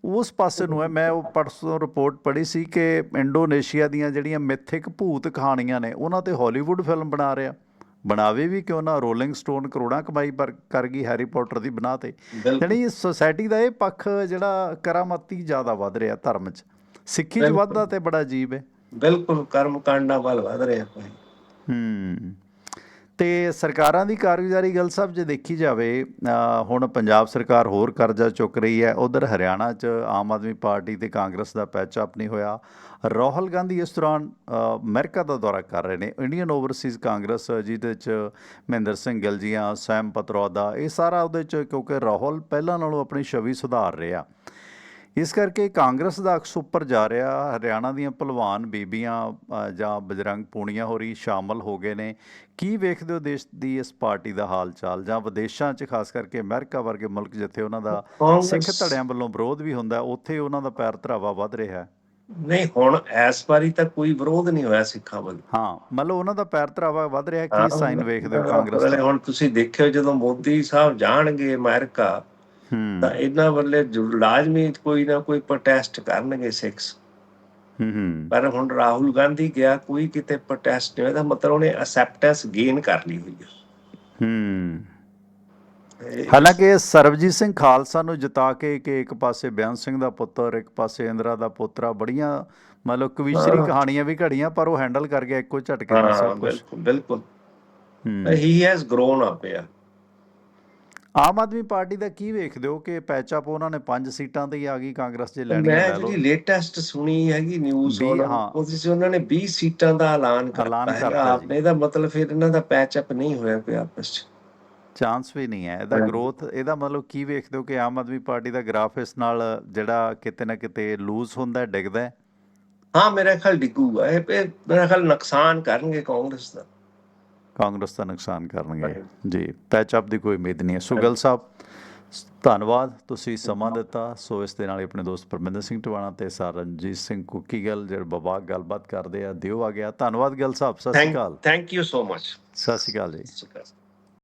ਉਸ ਪਾਸੇ ਨੂੰ ਹੈ, ਮੈਂ ਉਹ ਪਰਸੋਂ ਰਿਪੋਰਟ ਪੜ੍ਹੀ ਸੀ ਕਿ ਇੰਡੋਨੇਸ਼ੀਆ ਦੀਆਂ ਜਿਹੜੀਆਂ ਮਿਥਿਕ ਭੂਤ ਕਹਾਣੀਆਂ ਨੇ, ਉਹਨਾਂ ਤੇ ਹਾਲੀਵੁੱਡ ਫਿਲਮ ਬਣਾ ਰਿਹਾ। ਬਣਾਵੇ ਵੀ ਕਿਉਂ ਨਾ ਰੋਲਿੰਗ ਸਟੋਨ ਕਰੋੜਾਂ ਕਮਾਈ ਪਰ ਕਰ ਗਈ ਹੈਰੀ ਪੋਟਰ ਦੀ ਬਣਾ ਤੇ। ਯਾਨੀ ਸੋਸਾਇਟੀ ਦਾ ਇਹ ਪੱਖ ਜਿਹੜਾ ਕਰਾਮਾਤੀ ਜ਼ਿਆਦਾ ਵੱਧ ਰਿਹਾ ਧਰਮ 'ਚ। ਸਿੱਖੀ 'ਚ। ਵੱਧਦਾ ਤੇ ਬੜਾ ਅਜੀਬ ਹੈ। ਬਿਲਕੁਲ ਕਰਮ ਕਾਂਡਾਂ ਵੱਲ ਵਧ ਰਹੇ ਹੂੰ। ਤੇ ਸਰਕਾਰਾਂ ਦੀ ਕਾਰਗੁਜ਼ਾਰੀ ਗੱਲ ਸਾਹਿਬ ਜੇ ਦੇਖੀ ਜਾਵੇ ਹੁਣ ਪੰਜਾਬ ਸਰਕਾਰ ਹੋਰ ਕਰਜ਼ਾ ਚੁੱਕ ਰਹੀ ਹੈ ਉਧਰ ਹਰਿਆਣਾ 'ਚ ਆਮ ਆਦਮੀ ਪਾਰਟੀ ਤੇ ਕਾਂਗਰਸ ਦਾ ਪੈਚ ਅਪ ਨਹੀਂ ਹੋਇਆ। ਰਾਹੁਲ ਗਾਂਧੀ ਇਸ ਦੌਰਾਨ ਅ, ਅਮਰੀਕਾ ਦਾ ਦੌਰਾ ਕਰ ਰਹੇ ਨੇ ਇੰਡੀਅਨ ਓਵਰਸੀਜ਼ ਕਾਂਗਰਸ ਜਿਹਦੇ 'ਚ ਮਹਿੰਦਰ ਸਿੰਘ ਗਿੱਲ ਜੀਆਂ ਸੈਮ ਪਤਰੋਦਾ ਇਹ ਸਾਰਾ ਉਹਦੇ 'ਚ ਕਿਉਂਕਿ ਰਾਹੁਲ ਪਹਿਲਾਂ ਨਾਲੋਂ ਆਪਣੀ ਛਵੀ ਸੁਧਾਰ ਰਿਹਾ। ਇਸ ਕਰਕੇ ਕਾਂਗਰਸ ਦਾ ਅਕਸ ਉੱਪਰ ਜਾ ਰਿਹਾ ਹਰਿਆਣਾ ਦੀਆਂ ਭਲਵਾਨ ਬੀਬੀਆਂ ਜਾਂ ਬਜਰੰਗ ਪੂਣੀਆਂ ਹੋਰੀ ਸ਼ਾਮਲ ਹੋ ਗਏ ਨੇ। ਕੀ ਵੇਖਦੇ ਹੋ ਦੇਸ਼ ਦੀ ਇਸ ਪਾਰਟੀ ਦਾ ਹਾਲ ਚਾਲ ਜਾਂ ਵਿਦੇਸ਼ਾਂ 'ਚ ਖਾਸ ਕਰਕੇ ਅਮਰੀਕਾ ਵਰਗੇ ਮੁਲਕ ਜਿੱਥੇ ਉਹਨਾਂ ਦਾ ਸਿੱਖ ਧੜਿਆਂ ਵੱਲੋਂ ਵਿਰੋਧ ਵੀ ਹੁੰਦਾ ਉੱਥੇ ਉਹਨਾਂ ਦਾ ਪੈਰ ਧਰਾਵਾ ਵੱਧ ਰਿਹਾ ਹੈ? ਨਹੀਂ ਹੁਣ ਇਸ ਵਾਰੀ ਤਾਂ ਕੋਈ ਵਿਰੋਧ ਨਹੀਂ ਹੋਇਆ ਸਿੱਖਾਂ ਵੱਲ। ਹਾਂ ਮਤਲਬ ਉਹਨਾਂ ਦਾ ਪੈਰ ਧਰਾਵਾ ਵੱਧ ਰਿਹਾ ਕੀ ਸਾਈਨ ਵੇਖਦੇ ਹੋ ਕਾਂਗਰਸ ਦਾ ਹੁਣ ਤੁਸੀਂ ਦੇਖਿਓ ਜਦੋਂ ਮੋਦੀ ਸਾਹਿਬ ਜਾਣਗੇ ਅਮਰੀਕਾ ਤਾਂ ਇਹਨਾਂ ਵੱਲੇ ਲਾਜ਼ਮੀ ਕੋਈ ਨਾ ਕੋਈ ਪ੍ਰੋਟੈਸਟ ਕਰਨਗੇ ਸਿੱਖਸ। ਹੂੰ ਹੂੰ। ਪਰ ਹੁਣ ਰਾਹੁਲ ਗਾਂਧੀ ਗਿਆ ਕੋਈ ਕਿਤੇ ਪ੍ਰੋਟੈਸਟ ਨਹੀਂ ਹੋਇਆ ਤਾਂ ਮਤਲਬ ਉਹਨੇ ਅਸੈਪਟੈਂਸ ਗੇਨ ਕਰ ਲਈ ਹੋਈ ਹੈ। ਹਾਲਾਂਕਿ ਸਰਬਜੀਤ ਸਿੰਘ ਖਾਲਸਾ ਨੂੰ ਜਿਤਾ ਕੇ ਕਿ ਇੱਕ ਪਾਸੇ ਬਿਆਨ ਸਿੰਘ ਦਾ ਪੁੱਤਰ ਇੱਕ ਪਾਸੇ ਇੰਦਰਾ ਦਾ ਪੋਤਰਾ ਬੜੀਆਂ ਮਤਲਬ ਕਵਿਸ਼ਰੀ। ਕਹਾਣੀਆਂ ਵੀ ਘੜੀਆਂ ਪਰ ਉਹ ਹੈਂਡਲ ਕਰ ਗਿਆ ਇੱਕੋ ਝਟਕੇ ਨਾਲ ਸਭ ਕੁਝ ਬਿਲਕੁਲ ਬਿਲਕੁਲ। ਹੀ। ਹੈਜ਼ ਗਰੋਨ ਅਪ ਆ ਆਮ ਆਦਮੀ ਪਾਰਟੀ ਦਾ ਕੀ ਵੇਖਦੇ ਹੋ ਕਿ ਪੈਚਅਪ ਉਹਨਾਂ ਨੇ ਪੰਜ ਸੀਟਾਂ ਤੇ ਹੀ ਆ ਗਈ ਕਾਂਗਰਸ ਜੇ ਲੈਣੀ ਮੈਂ ਜਿਹੜੀ ਲੇਟੈਸਟ ਸੁਣੀ ਹੈਗੀ ਨਿਊਜ਼ ਉਹਨਾਂ ਉਹਨਾਂ ਨੇ 20 ਸੀਟਾਂ ਦਾ ਐਲਾਨ ਕਰਤਾ। ਆਪਨੇ ਇਹਦਾ ਮਤਲਬ ਫਿਰ ਇਹਨਾਂ ਦਾ ਪੈਚ ਅਪ ਨਹੀਂ ਹੋਇਆ ਕੋਈ ਆਪਸ 'ਚ। ਚਾਂਸ ਵੀ ਨਹੀਂ ਹੈ। ਇਹਦਾ। ਗਰੋਥ ਇਹਦਾ ਮਤਲਬ ਕੀ ਵੇਖਦੇ ਹੋ ਕਿ ਆਮ ਆਦਮੀ ਪਾਰਟੀ ਦਾ ਗ੍ਰਾਫ ਇਸ ਨਾਲ ਜਿਹੜਾ ਕਿਤੇ ਨਾ ਕਿਤੇ ਲੂਜ਼ ਹੁੰਦਾ ਡਿੱਗਦਾ ਹੈ? ਮੇਰਾ ਖਿਆਲ ਡਿੱਗੂਗਾ। ਇਹ ਮੇਰਾ ਖਿਆਲ ਨੁਕਸਾਨ ਕਰਨਗੇ ਕਾਂਗਰਸ ਦਾ। ਕਾਂਗਰਸ ਦਾ ਨੁਕਸਾਨ ਕਰਨਗੇ। ਜੀ ਪੈਚਅਪ ਦੀ ਕੋਈ ਉਮੀਦ ਨਹੀਂ ਹੈ। ਸੋ ਗੱਲ ਸਾਹਿਬ ਧੰਨਵਾਦ। ਤੁਸੀਂ ਸਮਾਂ ਦਿੱਤਾ। ਸੋ ਇਸ ਦੇ ਨਾਲ ਹੀ ਆਪਣੇ ਦੋਸਤ ਪਰਮਿੰਦਰ ਸਿੰਘ ਟਵਾਣਾ ਤੇ ਸਰਨਜੀਤ ਸਿੰਘ ਕੁੱਕੀ ਗੱਲ ਜਿਹੜੇ ਬਬਾਕ ਗੱਲਬਾਤ ਕਰਦੇ ਆ ਦਿਓ ਆ ਗਿਆ। ਧੰਨਵਾਦ ਗੱਲ ਸਾਹਿਬ। ਸਤਿ ਸ਼੍ਰੀ ਅਕਾਲ। ਥੈਂਕ ਯੂ ਸੋ ਮਚ ਸਤਿ ਸ਼੍ਰੀ ਅਕਾਲ ਜੀ।